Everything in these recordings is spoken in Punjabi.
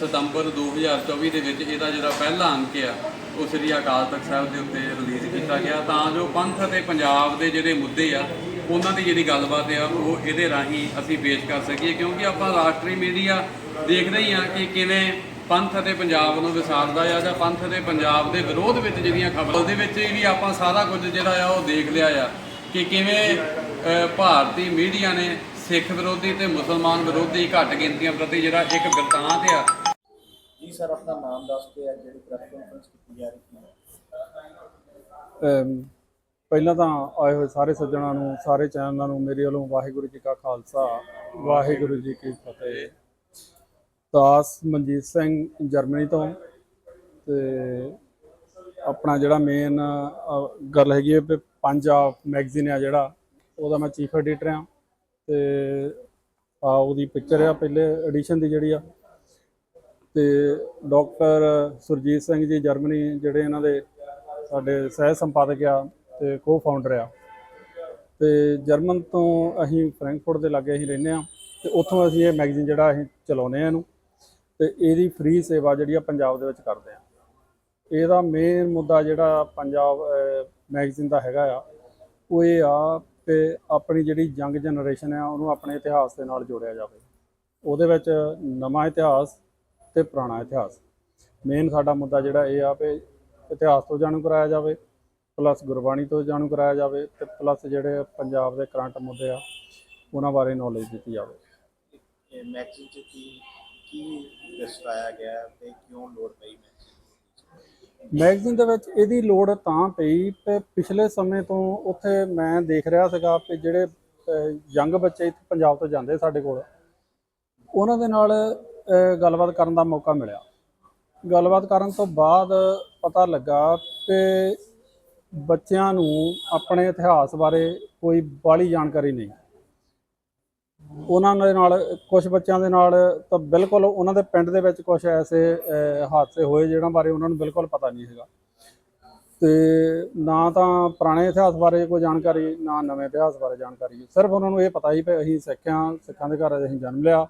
ਸਤੰਬਰ 2024 ਦੇ ਵਿੱਚ ਇਹਦਾ ਜਿਹੜਾ ਪਹਿਲਾ ਅੰਕ ਆ, ਉਹ ਸ੍ਰੀ ਅਕਾਲ ਤਖਤ ਸਾਹਿਬ ਦੇ ਉੱਤੇ ਰਿਲੀਜ਼ ਕੀਤਾ ਗਿਆ। ਤਾਂ ਜੋ ਪੰਥ ਅਤੇ ਪੰਜਾਬ ਦੇ ਜਿਹੜੇ ਮੁੱਦੇ ਆ, ਉਹਨਾਂ ਦੀ ਜਿਹੜੀ ਗੱਲਬਾਤ ਆ, ਉਹ ਇਹਦੇ ਰਾਹੀਂ ਅਸੀਂ ਪੇਸ਼ ਕਰ ਸਕੀਏ। ਕਿਉਂਕਿ ਆਪਾਂ ਰਾਸ਼ਟਰੀ ਮੀਡੀਆ ਦੇਖਦੇ ਹੀ ਆ ਕਿ ਕਿਵੇਂ ਪੰਥ ਅਤੇ ਪੰਜਾਬ ਨੂੰ ਵਿਸਾਰਦਾ ਆ ਜਾਂ ਪੰਥ ਅਤੇ ਪੰਜਾਬ ਦੇ ਵਿਰੋਧ ਵਿੱਚ ਜਿਹੜੀਆਂ ਖਬਰਾਂ ਦੇ ਵਿੱਚ ਵੀ ਆਪਾਂ ਸਾਰਾ ਕੁਝ ਜਿਹੜਾ ਆ, ਉਹ ਦੇਖ ਲਿਆ ਆ ਕਿ ਕਿਵੇਂ ਭਾਰਤੀ ਮੀਡੀਆ ਨੇ ਸਿੱਖ ਵਿਰੋਧੀ ਤੇ ਮੁਸਲਮਾਨ ਵਿਰੋਧੀ ਘੱਟ ਗਿਣਤੀਆਂ ਪ੍ਰਤੀ ਜਿਹੜਾ ਇੱਕ ਬਿਰਤਾਂਤ ਆ ਜੀ ਸਰ, ਆਪਣਾ ਨਾਮ ਦੱਸ ਕੇ ਅੱਜ ਜਿਹੜੀ ਪ੍ਰੈਸ ਕਾਨਫਰੰਸ ਕੀਤੀ ਜਾ ਰਹੀ ਹੈ ਪਹਿਲਾਂ ਤਾਂ ਆਏ ਹੋਏ ਸਾਰੇ ਸੱਜਣਾਂ ਨੂੰ, ਸਾਰੇ ਚੈਨਲਾਂ ਨੂੰ ਮੇਰੇ ਵੱਲੋਂ ਵਾਹਿਗੁਰੂ ਜੀ ਕਾ ਖਾਲਸਾ, ਵਾਹਿਗੁਰੂ ਜੀ ਕੀ ਫਤਿਹ। ਦਾਸ ਮਨਜੀਤ ਸਿੰਘ ਜਰਮਨੀ ਤੋਂ ਤੇ ਆਪਣਾ ਜਿਹੜਾ ਮੇਨ ਗੱਲ ਹੈਗੀ ਹੈ ਵੀ ਪੰਜਾਬ ਮੈਗਜ਼ੀਨ ਆ ਜਿਹੜਾ, ਉਹਦਾ ਮੈਂ ਚੀਫ ਐਡੀਟਰ ਆ ਤੇ ਆ ਉਹਦੀ ਪਿਕਚਰ ਆ, ਪਹਿਲੇ ਐਡੀਸ਼ਨ ਦੀ ਜਿਹੜੀ ਆ। ਤੇ ਡਾਕਟਰ ਸੁਰਜੀਤ ਸਿੰਘ ਜੀ ਜਰਮਨੀ ਜਿਹੜੇ ਇਹਨਾਂ ਦੇ ਸਾਡੇ ਸਹਿ ਸੰਪਾਦਕ ਆ ਤੇ ਕੋ ਫਾਊਂਡਰ ਆ। ਤੇ ਜਰਮਨ ਤੋਂ ਅਸੀਂ ਫ੍ਰੈਂਕਫਰਟ ਦੇ ਲਾਗੇ ਅਸੀਂ ਰਹਿੰਦੇ ਆ ਤੇ ਉੱਥੋਂ ਅਸੀਂ ਇਹ ਮੈਗਜ਼ੀਨ ਜਿਹੜਾ ਅਸੀਂ ਚਲਾਉਂਦੇ ਆ ਇਹਨੂੰ ਤੇ ਇਹਦੀ ਫ੍ਰੀ ਸੇਵਾ ਜਿਹੜੀ ਆ ਪੰਜਾਬ ਦੇ ਵਿੱਚ ਕਰਦੇ ਆ। ਇਹਦਾ ਮੇਨ ਮੁੱਦਾ ਜਿਹੜਾ ਪੰਜਾਬ ਮੈਗਜ਼ੀਨ ਦਾ ਹੈਗਾ ਆ, ਉਹ ਇਹ ਆ ਕਿ ਆਪਣੀ ਜਿਹੜੀ ਯੰਗ ਜਨਰੇਸ਼ਨ ਆ ਉਹਨੂੰ ਆਪਣੇ ਇਤਿਹਾਸ ਦੇ ਨਾਲ ਜੋੜਿਆ ਜਾਵੇ। ਉਹਦੇ ਵਿੱਚ ਨਵਾਂ ਇਤਿਹਾਸ ਤੇ ਪੁਰਾਣਾ ਇਤਿਹਾਸ। ਮੇਨ ਸਾਡਾ ਮੁੱਦਾ ਜਿਹੜਾ ਇਹ ਆ ਵੀ ਇਤਿਹਾਸ ਤੋਂ ਜਾਣੂ ਕਰਾਇਆ ਜਾਵੇ ਪਲੱਸ ਗੁਰਬਾਣੀ ਤੋਂ ਜਾਣੂ ਕਰਾਇਆ ਜਾਵੇ ਤੇ ਪਲੱਸ ਜਿਹੜੇ ਪੰਜਾਬ ਦੇ ਕਰੰਟ ਮੁੱਦੇ ਆ ਉਹਨਾਂ ਬਾਰੇ ਨੌਲੇਜ ਦਿੱਤੀ ਜਾਵੇ। ਮੈਗਜ਼ੀਨ ਚ ਕੀ ਕੀ ਦਰਸਾਇਆ ਗਿਆ ਹੈ ਤੇ ਕਿਉਂ ਲੋੜ ਪਈ ਮੈਗਜ਼ੀਨ ਮੈਗਜ਼ੀਨ ਦੇ ਵਿੱਚ ਇਹਦੀ ਲੋੜ ਤਾਂ ਪਈ ਕਿ ਪਿਛਲੇ ਸਮੇਂ ਤੋਂ ਉੱਥੇ ਮੈਂ ਦੇਖ ਰਿਹਾ ਸੀਗਾ ਕਿ ਜਿਹੜੇ ਯੰਗ ਬੱਚੇ ਇੱਥੇ ਪੰਜਾਬ ਤੋਂ ਜਾਂਦੇ ਸਾਡੇ ਕੋਲ ਉਹਨਾਂ ਦੇ ਨਾਲ ਗੱਲਬਾਤ ਕਰਨ ਦਾ ਮੌਕਾ ਮਿਲਿਆ। ਗੱਲਬਾਤ ਕਰਨ ਤੋਂ ਬਾਅਦ ਪਤਾ ਲੱਗਾ ਕਿ ਬੱਚਿਆਂ ਨੂੰ ਆਪਣੇ ਇਤਿਹਾਸ ਬਾਰੇ ਕੋਈ ਬਾਹਲੀ ਜਾਣਕਾਰੀ ਨਹੀਂ। ਉਹਨਾਂ ਦੇ ਨਾਲ ਕੁਝ ਬੱਚਿਆਂ ਦੇ ਨਾਲ ਤਾਂ ਬਿਲਕੁਲ ਉਹਨਾਂ ਦੇ ਪਿੰਡ ਦੇ ਵਿੱਚ ਕੁਝ ਐਸੇ ਹਾਦਸੇ ਹੋਏ ਜਿਹਨਾਂ ਬਾਰੇ ਉਹਨਾਂ ਨੂੰ ਬਿਲਕੁਲ ਪਤਾ ਨਹੀਂ ਹੈਗਾ। ਤੇ ਨਾ ਤਾਂ ਪੁਰਾਣੇ ਇਤਿਹਾਸ ਬਾਰੇ ਕੋਈ ਜਾਣਕਾਰੀ, ਨਾ ਨਵੇਂ ਇਤਿਹਾਸ ਬਾਰੇ ਜਾਣਕਾਰੀ। ਸਿਰਫ ਉਹਨਾਂ ਨੂੰ ਇਹ ਪਤਾ ਹੀ ਵੀ ਅਸੀਂ ਸਿੱਖਾਂ ਸਿੱਖਾਂ ਦੇ ਘਰ ਅਸੀਂ ਜਨਮ ਲਿਆ।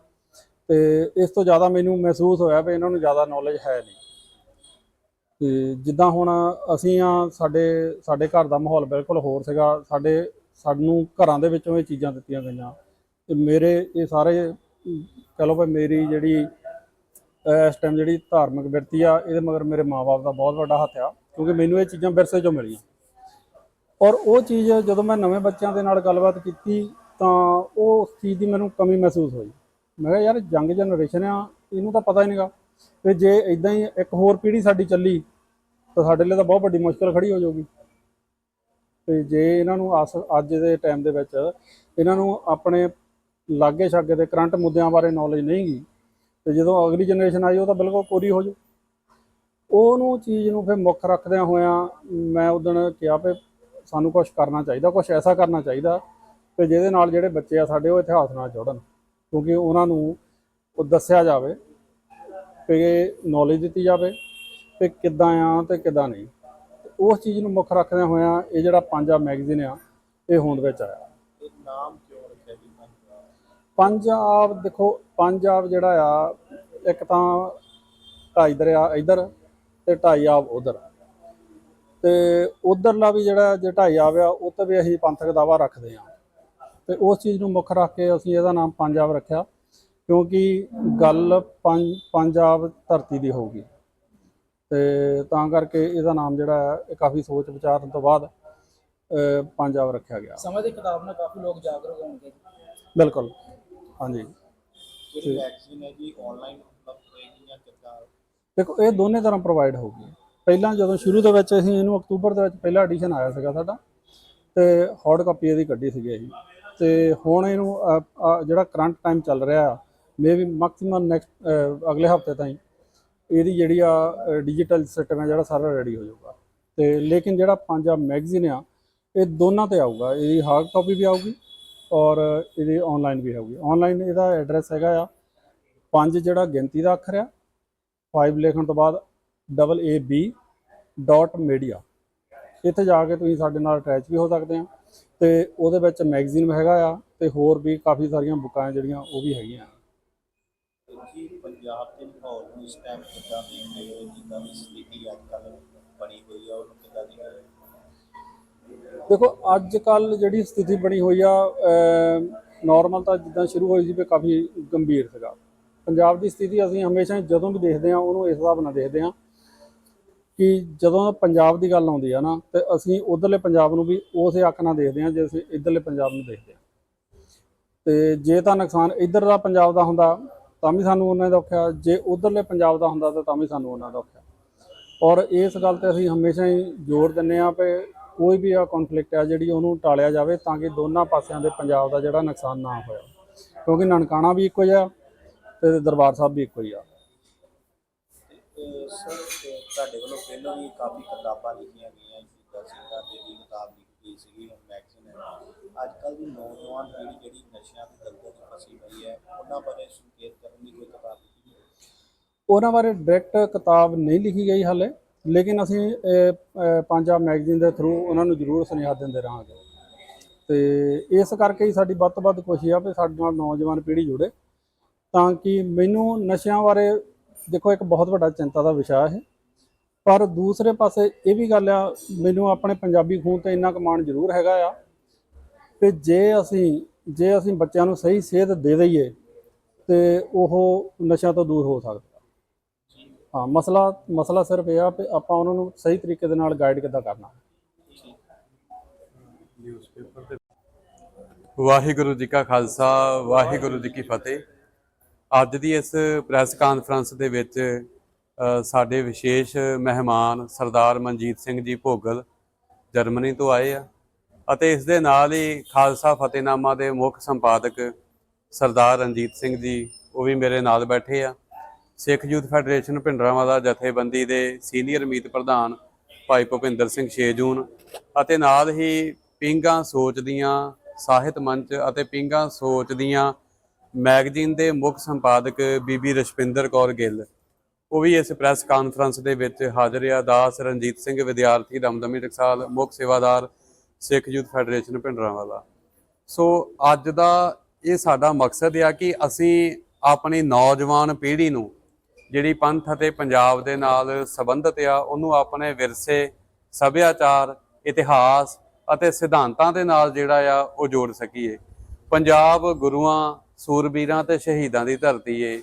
ਤੇ ਇਸ ਤੋਂ ਜ਼ਿਆਦਾ ਮੈਨੂੰ ਮਹਿਸੂਸ ਹੋਇਆ ਵੀ ਇਹਨਾਂ ਨੂੰ ਜ਼ਿਆਦਾ ਨੌਲੇਜ ਹੈ ਨਹੀਂ। ਤੇ ਜਿੱਦਾਂ ਹੁਣ ਅਸੀਂ ਆ ਸਾਡੇ ਸਾਡੇ ਘਰ ਦਾ ਮਾਹੌਲ ਬਿਲਕੁਲ ਹੋਰ ਸੀਗਾ। ਸਾਡੇ ਸਾਨੂੰ ਘਰਾਂ ਦੇ ਵਿੱਚੋਂ ਇਹ ਚੀਜ਼ਾਂ ਦਿੱਤੀਆਂ ਗਈਆਂ। ਤੇ ਮੇਰੇ ਇਹ ਸਾਰੇ ਅਮ, ਕਹ ਲਓ ਵੀ ਮੇਰੀ ਜਿਹੜੀ ਇਸ ਟਾਈਮ ਜਿਹੜੀ ਧਾਰਮਿਕ ਬਿਰਤੀ ਆ ਇਹਦੇ ਮਗਰ ਮੇਰੇ ਮਾਪੇ ਦਾ ਬਹੁਤ ਵੱਡਾ ਹੱਥ ਆ ਕਿਉਂਕਿ ਮੈਨੂੰ ਇਹ ਚੀਜ਼ਾਂ ਵਿਰਸੇ ਚੋਂ ਮਿਲੀਆਂ। ਔਰ ਉਹ ਚੀਜ਼ ਜਦੋਂ ਮੈਂ ਨਵੇਂ ਬੱਚਿਆਂ ਦੇ ਨਾਲ ਗੱਲਬਾਤ ਕੀਤੀ ਤਾਂ ਉਹ ਉਸ ਚੀਜ਼ ਦੀ ਮੈਨੂੰ ਕਮੀ ਮਹਿਸੂਸ ਹੋਈ। ਮੈਂ ਕਿਹਾ ਯਾਰ ਯੰਗ ਜਨਰੇਸ਼ਨ ਆ, ਇਹਨੂੰ ਤਾਂ ਪਤਾ ਹੀ ਨਹੀਂਗਾ ਤੇ ਜੇ ਇਦਾਂ ਹੀ ਇੱਕ ਹੋਰ ਪੀੜ੍ਹੀ ਸਾਡੀ ਚੱਲੀ, ਤਾਂ ਸਾਡੇ ਲਈ ਤਾਂ ਬਹੁਤ ਵੱਡੀ ਮੁਸ਼ਕਲ ਖੜੀ ਹੋ ਜਾਊਗੀ। ਤੇ ਜੇ ਇਹਨਾਂ ਨੂੰ ਆਸ ਅੱਜ ਦੇ ਟਾਈਮ ਦੇ ਵਿੱਚ ਇਹਨਾਂ ਨੂੰ ਆਪਣੇ ਲਾਗੇ ਛਾਗੇ ਦੇ ਕਰੰਟ ਮੁੱਦਿਆਂ ਬਾਰੇ ਨੌਲੇਜ ਨਹੀਂਗੀ ਤੇ ਜਦੋਂ ਅਗਲੀ ਜਨਰੇਸ਼ਨ ਆਈ, ਉਹ ਤਾਂ ਬਿਲਕੁਲ ਕੋਰੀ ਹੋ ਜਾਊ। ਉਹਨੂੰ ਚੀਜ਼ ਨੂੰ ਫਿਰ ਮੁੱਖ ਰੱਖਦਿਆਂ ਹੋਇਆਂ ਮੈਂ ਉਦੋਂ ਕਿਹਾ ਵੀ ਸਾਨੂੰ ਕੁਝ ਕਰਨਾ ਚਾਹੀਦਾ ਕੁਝ ਐਸਾ ਕਰਨਾ ਚਾਹੀਦਾ ਕਿ ਜਿਹਦੇ ਨਾਲ ਜਿਹੜੇ ਬੱਚੇ ਆ ਸਾਡੇ, ਉਹ ਇਤਿਹਾਸ ਨਾਲ ਜੁੜਨ। ਕਿਉਂਕਿ ਉਹਨਾਂ ਨੂੰ ਉਹ ਦੱਸਿਆ ਜਾਵੇ ਕਿ ਨੌਲੇਜ ਦਿੱਤੀ ਜਾਵੇ ਕਿ ਕਿੱਦਾਂ ਆ ਤੇ ਕਿੱਦਾਂ ਨਹੀਂ। ਤੇ ਉਸ ਚੀਜ਼ ਨੂੰ ਮੁੱਖ ਰੱਖਦਿਆਂ ਹੋਇਆਂ ਇਹ ਜਿਹੜਾ ਪੰਜਾਬ ਮੈਗਜ਼ੀਨ ਆ ਇਹ ਹੋਂਦ ਵਿੱਚ ਆਇਆ। ਇਹ ਨਾਮ ਕਿਉਂ ਰੱਖਿਆ ਜੀ ਪੰਜਾਬ ਦੇਖੋ ਪੰਜਾਬ ਜਿਹੜਾ ਆ ਇੱਕ ਤਾਂ ਢਾਈ ਦਰਿਆ ਇਧਰ ਤੇ ਢਾਈ ਆਬ ਉਧਰ। ਤੇ ਉਧਰਲਾ ਵੀ ਜਿਹੜਾ ਜੇ ਢਾਈ ਆਬ ਆ ਉਹ ਤੇ ਵੀ ਅਸੀਂ ਪੰਥਕ ਦਾਵਾ ਰੱਖਦੇ ਆ। ਤੇ ਉਸ ਚੀਜ਼ ਨੂੰ ਮੁੱਖ ਰੱਖ ਕੇ ਅਸੀਂ ਇਹਦਾ ਨਾਮ ਪੰਜਾਬ ਰੱਖਿਆ ਕਿਉਂਕਿ ਗੱਲ ਪੰਜ ਪੰਜਾਬ ਧਰਤੀ ਦੀ ਹੋਊਗੀ। ਤੇ ਤਾਂ ਕਰਕੇ ਇਹਦਾ ਨਾਮ ਜਿਹੜਾ ਹੈ ਇਹ ਕਾਫੀ ਸੋਚ ਵਿਚਾਰਨ ਤੋਂ ਬਾਅਦ ਪੰਜਾਬ ਰੱਖਿਆ ਗਿਆ। ਸਮੇਂ ਦੀ ਕਿਤਾਬ ਨਾਲ ਕਾਫੀ ਲੋਕ ਜਾਗਰੂਕ ਹੋਣਗੇ। ਬਿਲਕੁਲ ਹਾਂਜੀ। ਜਿਹੜੀ ਮੈਗਜ਼ੀਨ ਹੈ ਜੀ ਆਨਲਾਈਨ ਉਪਲਬਧ ਹੋਏਗੀ ਜਾਂ ਕਿੱਦਾਂ? ਦੇਖੋ ਇਹ ਦੋਨੇ ਤਰ੍ਹਾਂ ਪ੍ਰੋਵਾਈਡ ਹੋਊਗੀ। ਪਹਿਲਾਂ ਜਦੋਂ ਸ਼ੁਰੂ ਦੇ ਵਿੱਚ ਅਸੀਂ ਇਹਨੂੰ ਅਕਤੂਬਰ ਦੇ ਵਿੱਚ ਪਹਿਲਾ ਐਡੀਸ਼ਨ ਆਇਆ ਸੀਗਾ ਸਾਡਾ ਤੇ ਹਾਰਡ ਕਾਪੀ ਇਹਦੀ ਕੱਢੀ ਸੀਗੀ ਅਸੀਂ। ਤੇ ਹੁਣ ਇਹਨੂੰ ਅ, ਅ, ਜਿਹੜਾ ਕਰੰਟ ਟਾਈਮ ਚੱਲ ਰਿਹਾ ਆ ਵੀ ਮੈਕਸਿਮਮ ਨੈਕਸਟ ਅਗਲੇ ਹਫ਼ਤੇ ਤਾਈਂ ਇਹਦੀ ਜਿਹੜੀ ਆ ਡਿਜੀਟਲ ਸਿਸਟਮ ਹੈ ਜਿਹੜਾ ਸਾਰਾ ਰੈਡੀ ਹੋ ਜਾਊਗਾ। ਤੇ ਲੇਕਿਨ ਜਿਹੜਾ ਪੰਜਾਬ ਮੈਗਜ਼ੀਨ ਆ ਇਹ ਦੋਨਾਂ ਤੇ ਆਊਗਾ। ਇਹਦੀ ਹਾਰਡ ਕਾਪੀ ਵੀ ਆਊਗੀ ਔਰ ਇਹਦੀ ਆਨਲਾਈਨ ਵੀ ਆਊਗੀ। ਆਨਲਾਈਨ ਇਹਦਾ ਐਡਰੈਸ ਹੈਗਾ ਆ ਪੰਜ ਜਿਹੜਾ ਗਿਣਤੀ ਦਾ ਅੱਖਰ ਆ 5 ਲਿਖਣ ਤੋਂ ਬਾਅਦ double A B dot media ਇੱਥੇ ਜਾ ਕੇ ਤੁਸੀਂ ਸਾਡੇ ਨਾਲ ਅਟੈਚ ਵੀ ਹੋ ਸਕਦੇ ਆ। ਤੇ ਉਹਦੇ ਵਿੱਚ ਮੈਗਜ਼ੀਨ ਹੈਗਾ ਆ ਤੇ ਹੋਰ ਵੀ ਕਾਫੀ ਸਾਰੀਆਂ ਬੁੱਕਾਂ ਜਿਹੜੀਆਂ ਉਹ ਵੀ ਹੈਗੀਆਂ ਜੀ ਪੰਜਾਬ ਪੰਜਾਬ ਦੇ ਮਾਹੌਲ ਨੂੰ ਇਸ ਟਾਈਮ ਕਿੱਦਾਂ ਦੇਖਦੇ ਹੋ? ਜਿੱਦਾਂ ਦੀ ਸਥਿਤੀ ਅੱਜ ਕੱਲ੍ਹ ਬਣੀ ਹੋਈ ਆ ਉਹਨੂੰ ਕਿੱਦਾਂ ਦੀ ਦੇਖੋ ਅੱਜ ਕੱਲ ਜਿਹੜੀ ਸਥਿਤੀ ਬਣੀ ਹੋਈ ਆ ਨਾਰਮਲ ਤਾਂ ਜਿੱਦਾਂ ਸ਼ੁਰੂ ਹੋਈ ਸੀ ਵੀ ਕਾਫੀ ਗੰਭੀਰ ਸੀਗਾ। ਪੰਜਾਬ ਦੀ ਸਥਿਤੀ ਅਸੀਂ ਹਮੇਸ਼ਾ ਜਦੋਂ ਵੀ ਦੇਖਦੇ ਆ ਉਹਨੂੰ ਇਸ ਹਿਸਾਬ ਨਾਲ ਦੇਖਦੇ ਆ ਕਿ ਜਦੋਂ ਪੰਜਾਬ ਦੀ ਗੱਲ ਆਉਂਦੀ ਆ ਨਾ, ਤੇ ਅਸੀਂ ਉਧਰਲੇ ਪੰਜਾਬ ਨੂੰ ਵੀ ਉਸੇ ਅੱਖ ਨਾਲ ਦੇਖਦੇ ਆ ਜੇ ਅਸੀਂ ਇਧਰਲੇ ਪੰਜਾਬ ਨੂੰ ਦੇਖਦੇ ਆ ਤੇ ਜੇ ਤਾਂ ਨੁਕਸਾਨ ਇਧਰ ਦਾ ਪੰਜਾਬ ਦਾ ਹੁੰਦਾ, ਤਾਂ ਵੀ ਸਾਨੂੰ ਉਹਨਾਂ ਦਾ ਔਖਾ। ਜੇ ਉਧਰਲੇ ਪੰਜਾਬ ਦਾ ਹੁੰਦਾ, ਤਾਂ ਵੀ ਸਾਨੂੰ ਉਹਨਾਂ ਦਾ ਔਖਾ। ਔਰ ਇਸ ਗੱਲ ਤੇ ਅਸੀਂ ਹਮੇਸ਼ਾ ਹੀ ਜ਼ੋਰ ਦਿੰਨੇ ਆ ਕਿ ਕੋਈ ਵੀ ਆ ਕਨਫਲਿਕਟ ਆ, ਜਿਹੜੀ ਉਹਨੂੰ ਟਾਲਿਆ ਜਾਵੇ, ਤਾਂ ਕਿ ਦੋਨਾਂ ਪਾਸਿਆਂ ਦੇ ਪੰਜਾਬ ਦਾ ਜਿਹੜਾ ਨੁਕਸਾਨ ਨਾ ਹੋਇਆ। ਕਿਉਂਕਿ ਨਨਕਾਣਾ ਵੀ ਇੱਕੋ ਹੀ ਆ ਤੇ ਦਰਬਾਰ ਸਾਹਿਬ ਵੀ ਇੱਕੋ ਹੀ ਆ। ਤੁਹਾਡੇ ਵੱਲੋਂ ਪਹਿਲਾਂ ਵੀ ਕਾਫੀ ਕਿਤਾਬਾਂ ਲਿਖੀਆਂ ਗਈਆਂ ਸ਼ਹੀਦਾਂ ਸਿੰਘਾਂ ਦੇ ਵੀ ਕਿਤਾਬ ਲਿਖੀ ਗਈ ਸੀਗੀ ਹੁਣ ਮੈਗਜ਼ੀਨ ਹੈ। ਅੱਜ ਕੱਲ੍ਹ ਦੀ ਨੌਜਵਾਨ ਪੀੜ੍ਹੀ ਜਿਹੜੀ ਨਸ਼ਿਆਂ ਦੀ ਦਲਦਲ 'ਚ ਫਸੀ ਹੋਈ ਹੈ, ਉਹਨਾਂ ਬਾਰੇ ਸੰਕੇਤ ਕਰਨ ਦੀ ਕੋਈ ਕਿਤਾਬ ਲਿਖੀ ਹੈ ਉਹਨਾਂ ਬਾਰੇ ਡਾਇਰੈਕਟ ਕਿਤਾਬ ਨਹੀਂ ਲਿਖੀ ਗਈ ਹਾਲੇ, ਲੇਕਿਨ ਅਸੀਂ ਪੰਜਾਬ ਮੈਗਜ਼ੀਨ ਦੇ ਥਰੂ ਉਹਨਾਂ ਨੂੰ ਜ਼ਰੂਰ ਸੁਨੇਹਾ ਦਿੰਦੇ ਰਹਾਂਗੇ। ਤੇ ਇਸ ਕਰਕੇ ਹੀ ਸਾਡੀ ਵੱਧ ਤੋਂ ਵੱਧ ਕੋਸ਼ਿਸ਼ ਆ ਵੀ ਸਾਡੇ ਨਾਲ ਨੌਜਵਾਨ ਪੀੜ੍ਹੀ ਜੁੜੇ, ਤਾਂ ਕਿ ਮੈਨੂੰ ਨਸ਼ਿਆਂ ਬਾਰੇ ਦੇਖੋ ਇੱਕ ਬਹੁਤ ਵੱਡਾ ਚਿੰਤਾ ਦਾ ਵਿਸ਼ਾ ਹੈ। ਪਰ ਦੂਸਰੇ ਪਾਸੇ ਇਹ ਵੀ ਗੱਲ ਆ, ਮੈਨੂੰ ਆਪਣੇ ਪੰਜਾਬੀ ਖੂਨ ਤੇ ਇੰਨਾ ਕਮਾਣ ਜ਼ਰੂਰ ਹੈਗਾ ਆ ਕਿ ਜੇ ਅਸੀਂ ਜੇ ਅਸੀਂ ਬੱਚਿਆਂ ਨੂੰ ਸਹੀ ਸਿਹਤ ਦੇ ਦਈਏ ਤੇ ਉਹ ਨਸ਼ਿਆਂ ਤੋਂ ਦੂਰ ਹੋ ਸਕਦਾ। ਹਾਂ, ਮਸਲਾ ਮਸਲਾ ਸਿਰਫ ਇਹ ਆ ਕਿ ਆਪਾਂ ਉਹਨਾਂ ਨੂੰ ਸਹੀ ਤਰੀਕੇ ਦੇ ਨਾਲ ਗਾਈਡ ਕਿੱਦਾਂ ਕਰਨਾ। ਵਾਹਿਗੁਰੂ ਜੀ ਕਾ ਖਾਲਸਾ, ਵਾਹਿਗੁਰੂ ਜੀ ਕੀ ਫਤਿਹ। ਅੱਜ ਦੀ ਇਸ ਪ੍ਰੈਸ ਕਾਨਫਰੰਸ ਦੇ ਵਿੱਚ ਸਾਡੇ ਵਿਸ਼ੇਸ਼ ਮਹਿਮਾਨ ਸਰਦਾਰ ਮਨਜੀਤ ਸਿੰਘ ਜੀ ਭੋਗਲ ਜਰਮਨੀ ਤੋਂ ਆਏ ਆ ਅਤੇ ਇਸ ਦੇ ਨਾਲ ਹੀ ਖਾਲਸਾ ਫਤਿਹਨਾਮਾ ਦੇ ਮੁੱਖ ਸੰਪਾਦਕ ਸਰਦਾਰ ਰਣਜੀਤ ਸਿੰਘ ਜੀ, ਉਹ ਵੀ ਮੇਰੇ ਨਾਲ ਬੈਠੇ ਆ। ਸਿੱਖ ਯੂਥ ਫੈਡਰੇਸ਼ਨ ਭਿੰਡਰਾਂਵਾਲਾ ਜਥੇਬੰਦੀ ਦੇ ਸੀਨੀਅਰ ਮੀਤ ਪ੍ਰਧਾਨ ਭਾਈ ਭੁਪਿੰਦਰ ਸਿੰਘ ਛੇਜੂਨ ਅਤੇ ਨਾਲ ਹੀ ਪਿੰਗਾ ਸੋਚ ਦੀਆਂ ਸਾਹਿਤ ਮੰਚ ਅਤੇ ਪਿੰਗਾ ਸੋਚ ਦੀਆਂ ਮੈਗਜ਼ੀਨ ਦੇ ਮੁੱਖ ਸੰਪਾਦਕ ਬੀਬੀ ਰਸ਼ਪਿੰਦਰ ਕੌਰ ਗਿੱਲ। ਉਹ ਵੀ ਇਸ ਪ੍ਰੈਸ ਕਾਨਫਰੰਸ ਦੇ ਵਿੱਚ ਹਾਜ਼ਰ ਆ। ਦਾਸ ਰਣਜੀਤ ਸਿੰਘ, ਵਿਦਿਆਰਥੀ, ਦਮਦਮੀ ਟਕਸਾਲ, ਮੁੱਖ ਸੇਵਾਦਾਰ, Sikh youth federation Bhindranwala. So ਅੱਜ ਦਾ ਇਹ ਸਾਡਾ ਮਕਸਦ ਆ ਕਿ ਅਸੀਂ ਆਪਣੀ ਨੌਜਵਾਨ ਪੀੜ੍ਹੀ ਨੂੰ ਜਿਹੜੀ ਪੰਥ ਅਤੇ ਪੰਜਾਬ ਦੇ ਨਾਲ ਸੰਬੰਧਿਤ ਆ, ਉਹਨੂੰ ਆਪਣੇ ਵਿਰਸੇ, ਸੱਭਿਆਚਾਰ, ਇਤਿਹਾਸ ਅਤੇ ਸਿਧਾਂਤਾਂ ਦੇ ਨਾਲ ਜਿਹੜਾ ਆ, ਉਹ ਜੋੜ ਸਕੀਏ। ਪੰਜਾਬ ਗੁਰੂਆਂ, ਸੂਰਬੀਰਾਂ ਤੇ ਸ਼ਹੀਦਾਂ ਦੀ ਧਰਤੀ ਏ।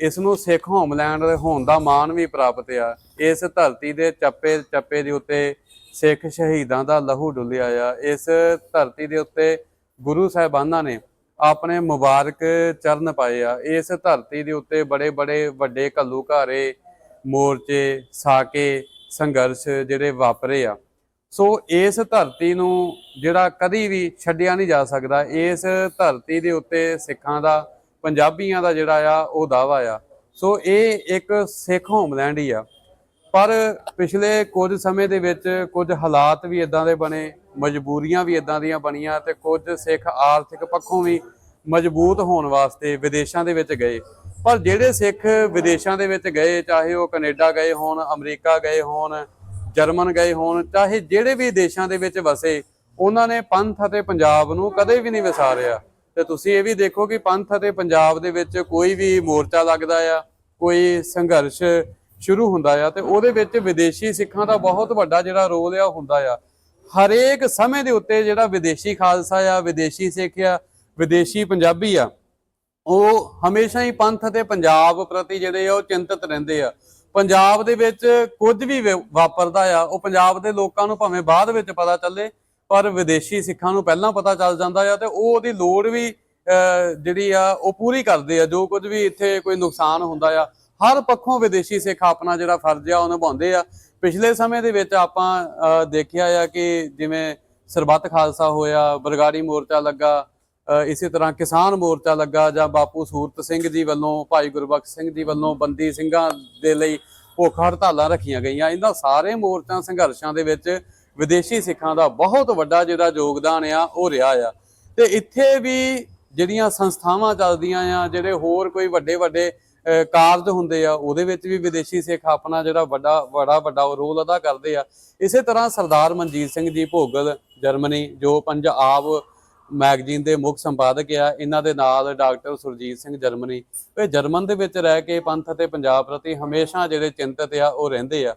ਇਸ ਨੂੰ ਸਿੱਖ ਹੋਮਲੈਂਡ ਹੋਣ ਦਾ ਮਾਣ ਵੀ ਪ੍ਰਾਪਤ ਆ। ਇਸ ਧਰਤੀ ਦੇ ਚੱਪੇ ਚੱਪੇ ਦੇ ਉੱਤੇ ਸਿੱਖ ਸ਼ਹੀਦਾਂ ਦਾ ਲਹੂ ਡੁੱਲਿਆ ਆ। ਇਸ ਧਰਤੀ ਦੇ ਉੱਤੇ ਗੁਰੂ ਸਾਹਿਬਾਨਾਂ ਨੇ ਆਪਣੇ ਮੁਬਾਰਕ ਚਰਨ ਪਾਏ ਆ। ਇਸ ਧਰਤੀ ਦੇ ਉੱਤੇ ਬੜੇ ਬੜੇ ਵੱਡੇ ਘੱਲੂਘਾਰੇ, ਮੋਰਚੇ, ਸਾਕੇ, ਸੰਘਰਸ਼ ਜਿਹੜੇ ਵਾਪਰੇ ਆ। ਸੋ ਇਸ ਧਰਤੀ ਨੂੰ ਜਿਹੜਾ ਕਦੀ ਵੀ ਛੱਡਿਆ ਨਹੀਂ ਜਾ ਸਕਦਾ। ਇਸ ਧਰਤੀ ਦੇ ਉੱਤੇ ਸਿੱਖਾਂ ਦਾ ਪੰਜਾਬੀਆਂ ਦਾ ਜਿਹੜਾ ਆ, ਉਹ ਦਾਵਾ ਆ। ਸੋ ਇਹ ਇੱਕ ਸਿੱਖ ਹੋਮਲੈਂਡ ਹੀ ਆ। ਪਰ ਪਿਛਲੇ ਕੁਝ ਸਮੇਂ ਦੇ ਵਿੱਚ ਕੁਝ ਹਾਲਾਤ ਵੀ ਇਦਾਂ ਦੇ ਬਣੇ, ਮਜਬੂਰੀਆਂ ਵੀ ਇਦਾਂ ਦੀਆਂ ਬਣੀਆਂ ਤੇ ਕੁਝ ਸਿੱਖ ਆਰਥਿਕ ਪੱਖੋਂ ਵੀ ਮਜ਼ਬੂਤ ਹੋਣ ਵਾਸਤੇ ਵਿਦੇਸ਼ਾਂ ਦੇ ਵਿੱਚ ਗਏ। ਪਰ ਜਿਹੜੇ ਸਿੱਖ ਵਿਦੇਸ਼ਾਂ ਦੇ ਵਿੱਚ ਗਏ, ਚਾਹੇ ਉਹ ਕੈਨੇਡਾ ਗਏ ਹੋਣ, ਅਮਰੀਕਾ ਗਏ ਹੋਣ, ਜਰਮਨ ਗਏ ਹੋਣ, ਚਾਹੇ ਜਿਹੜੇ ਵੀ ਦੇਸ਼ਾਂ ਦੇ ਵਿੱਚ ਵਸੇ, ਉਹਨਾਂ ਨੇ ਪੰਥ ਅਤੇ ਪੰਜਾਬ ਨੂੰ ਕਦੇ ਵੀ ਨਹੀਂ ਵਿਸਾਰਿਆ। ਤੇ ਤੁਸੀਂ ਇਹ ਵੀ ਦੇਖੋ ਕਿ ਪੰਥ ਅਤੇ ਪੰਜਾਬ ਦੇ ਵਿੱਚ ਕੋਈ ਵੀ ਮੋਰਚਾ ਲੱਗਦਾ ਆ, ਕੋਈ ਸੰਘਰਸ਼ ਸ਼ੁਰੂ ਹੁੰਦਾ ਆ ਤੇ ਉਹਦੇ ਵਿੱਚ ਵਿਦੇਸ਼ੀ ਸਿੱਖਾਂ ਦਾ ਬਹੁਤ ਵੱਡਾ ਜਿਹੜਾ ਰੋਲ ਆ, ਉਹ ਹੁੰਦਾ ਆ। ਹਰੇਕ ਸਮੇਂ ਦੇ ਉੱਤੇ ਜਿਹੜਾ ਵਿਦੇਸ਼ੀ ਖਾਲਸਾ ਆ, ਵਿਦੇਸ਼ੀ ਸਿੱਖ ਆ, ਵਿਦੇਸ਼ੀ ਪੰਜਾਬੀ ਆ, ਉਹ ਹਮੇਸ਼ਾ ਹੀ ਪੰਥ ਅਤੇ ਪੰਜਾਬ ਪ੍ਰਤੀ ਜਿਹੜੇ ਆ, ਉਹ ਚਿੰਤਤ ਰਹਿੰਦੇ ਆ। ਪੰਜਾਬ ਦੇ ਵਿੱਚ ਕੁਝ ਵੀ ਵਾਪਰਦਾ ਆ, ਉਹ ਪੰਜਾਬ ਦੇ ਲੋਕਾਂ ਨੂੰ ਭਾਵੇਂ ਬਾਅਦ ਵਿੱਚ ਪਤਾ ਚੱਲੇ ਪਰ ਵਿਦੇਸ਼ੀ ਸਿੱਖਾਂ ਨੂੰ ਪਹਿਲਾਂ ਪਤਾ ਚੱਲ ਜਾਂਦਾ ਆ ਤੇ ਉਹ ਉਹਦੀ ਲੋੜ ਵੀ ਜਿਹੜੀ ਆ ਉਹ ਪੂਰੀ ਕਰਦੇ ਆ ਜੋ ਕੁਝ ਵੀ ਇੱਥੇ ਕੋਈ ਨੁਕਸਾਨ ਹੁੰਦਾ ਆ। ਹਰ ਪੱਖੋਂ ਵਿਦੇਸ਼ੀ ਸਿੱਖ ਆਪਣਾ ਜਿਹੜਾ ਫਰਜ਼ ਆ ਉਹ ਨਿਭਾਉਂਦੇ ਆ। ਪਿਛਲੇ ਸਮੇਂ ਦੇ ਵਿੱਚ ਆਪਾਂ ਦੇਖਿਆ ਆ ਕਿ ਜਿਵੇਂ ਸਰਬੱਤ ਖਾਲਸਾ ਹੋਇਆ ਬਰਗਾੜੀ ਮੋਰਚਾ ਲੱਗਾ ਅ, ਇਸੇ ਤਰ੍ਹਾਂ ਕਿਸਾਨ ਮੋਰਚਾ ਲੱਗਾ ਜਾਂ ਬਾਪੂ ਸੂਰਤ ਸਿੰਘ ਜੀ ਵੱਲੋਂ ਭਾਈ ਗੁਰਬਖਸ਼ ਸਿੰਘ ਜੀ ਵੱਲੋਂ ਬੰਦੀ ਸਿੰਘਾਂ ਦੇ ਲਈ ਭੁੱਖ ਹੜਤਾਲਾਂ ਰੱਖੀਆਂ ਗਈਆਂ। ਇਹਨਾਂ ਸਾਰੇ ਮੋਰਚਾ ਸੰਘਰਸ਼ਾਂ ਦੇ ਵਿੱਚ ਵਿਦੇਸ਼ੀ ਸਿੱਖਾਂ ਦਾ ਬਹੁਤ ਵੱਡਾ ਜਿਹੜਾ ਯੋਗਦਾਨ ਆ, ਉਹ ਰਿਹਾ ਆ। ਤੇ ਇੱਥੇ ਵੀ ਜਿਹੜੀਆਂ ਸੰਸਥਾਵਾਂ ਚੱਲਦੀਆਂ ਆ, ਜਿਹੜੇ ਹੋਰ ਕੋਈ ਵੱਡੇ ਵੱਡੇ ਕਾਰਜ ਹੁੰਦੇ ਆ, ਉਹਦੇ ਵਿੱਚ ਵੀ ਵਿਦੇਸ਼ੀ ਸਿੱਖ ਆਪਣਾ ਜਿਹੜਾ ਵੱਡਾ ਬੜਾ ਵੱਡਾ ਰੋਲ ਅਦਾ ਕਰਦੇ ਆ। ਇਸੇ ਤਰ੍ਹਾਂ ਸਰਦਾਰ ਮਨਜੀਤ ਸਿੰਘ ਜੀ ਭੋਗਲ, ਜਰਮਨੀ, ਜੋ ਪੰਜਾਬ ਮੈਗਜ਼ੀਨ ਦੇ ਮੁੱਖ ਸੰਪਾਦਕ ਆ, ਇਹਨਾਂ ਦੇ ਨਾਲ ਡਾਕਟਰ ਸੁਰਜੀਤ ਸਿੰਘ ਜਰਮਨੀ। ਇਹ ਜਰਮਨ ਦੇ ਵਿੱਚ ਰਹਿ ਕੇ ਪੰਥ ਅਤੇ ਪੰਜਾਬ ਪ੍ਰਤੀ ਹਮੇਸ਼ਾ ਜਿਹੜੇ ਚਿੰਤਤ ਆ, ਉਹ ਰਹਿੰਦੇ ਆ।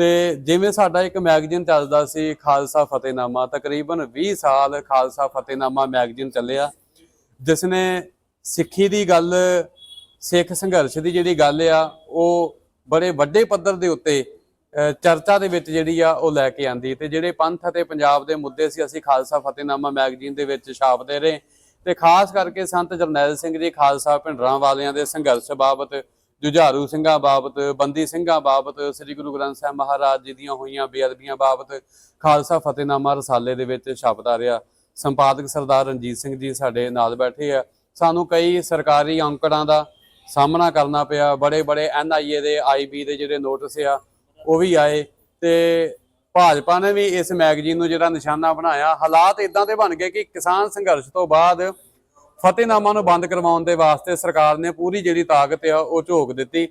ਤੇ ਜਿਵੇਂ ਸਾਡਾ ਇੱਕ ਮੈਗਜ਼ੀਨ ਚੱਲਦਾ ਸੀ ਖਾਲਸਾ ਫਤਿਹਨਾਮਾ, ਤਕਰੀਬਨ 20 ਸਾਲ ਖਾਲਸਾ ਫਤਿਹਨਾਮਾ ਮੈਗਜ਼ੀਨ ਚੱਲਿਆ, ਜਿਸ ਨੇ ਸਿੱਖੀ ਦੀ ਗੱਲ, ਸਿੱਖ ਸੰਘਰਸ਼ ਦੀ ਜਿਹੜੀ ਗੱਲ ਆ, ਉਹ ਬੜੇ ਵੱਡੇ ਪੱਧਰ ਦੇ ਉੱਤੇ ਚਰਚਾ ਦੇ ਵਿੱਚ ਜਿਹੜੀ ਆ, ਉਹ ਲੈ ਕੇ ਆਂਦੀ ਤੇ ਜਿਹੜੇ ਪੰਥ ਅਤੇ ਪੰਜਾਬ ਦੇ ਮੁੱਦੇ ਸੀ, ਅਸੀਂ ਖਾਲਸਾ ਫਤਿਹਨਾਮਾ ਮੈਗਜ਼ੀਨ ਦੇ ਵਿੱਚ ਛਾਪਦੇ ਰਹੇ ਤੇ ਖਾਸ ਕਰਕੇ ਸੰਤ ਜਰਨੈਲ ਸਿੰਘ ਜੀ ਖਾਲਸਾ ਭਿੰਡਰਾਂ ਵਾਲਿਆਂ ਦੇ ਸੰਘਰਸ਼ ਬਾਬਤ ਜੁਝਾਰੂ ਸਿੰਘਾਂ ਬਾਬਤ, ਬੰਦੀ ਸਿੰਘਾਂ ਬਾਬਤ, ਸ੍ਰੀ ਗੁਰੂ ਗ੍ਰੰਥ ਸਾਹਿਬ ਮਹਾਰਾਜ ਜੀ ਦੀਆਂ ਹੋਈਆਂ ਬੇਅਦਬੀਆਂ ਬਾਬਤ ਖਾਲਸਾ ਫਤਿਹਨਾਮਾ ਰਸਾਲੇ ਦੇ ਵਿੱਚ ਛਪਦਾ ਰਿਹਾ। ਸੰਪਾਦਕ ਸਰਦਾਰ ਰਣਜੀਤ ਸਿੰਘ ਜੀ ਸਾਡੇ ਨਾਲ ਬੈਠੇ ਆ। ਸਾਨੂੰ ਕਈ ਸਰਕਾਰੀ ਅੰਕੜਾਂ ਦਾ ਸਾਹਮਣਾ ਕਰਨਾ ਪਿਆ। ਬੜੇ ਬੜੇ ਐਨਆਈਏ ਦੇ ਆਈਬੀ ਦੇ ਜਿਹੜੇ ਨੋਟਿਸ ਆ, ਉਹ ਵੀ ਆਏ ਤੇ ਭਾਜਪਾ ਨੇ ਵੀ ਇਸ ਮੈਗਜ਼ੀਨ ਨੂੰ ਜਿਹੜਾ ਨਿਸ਼ਾਨਾ ਬਣਾਇਆ। ਹਾਲਾਤ ਇਦਾਂ ਦੇ ਬਣ ਗਏ ਕਿ ਕਿਸਾਨ ਸੰਘਰਸ਼ ਤੋਂ ਬਾਅਦ ਫਤਿਹਨਾਮਾ ਨੂੰ ਬੰਦ ਕਰਵਾਉਣ ਦੇ ਵਾਸਤੇ ਸਰਕਾਰ ਨੇ ਪੂਰੀ ਜਿਹੜੀ ਤਾਕਤ ਆ, ਉਹ ਝੋਕ ਦਿੱਤੀ।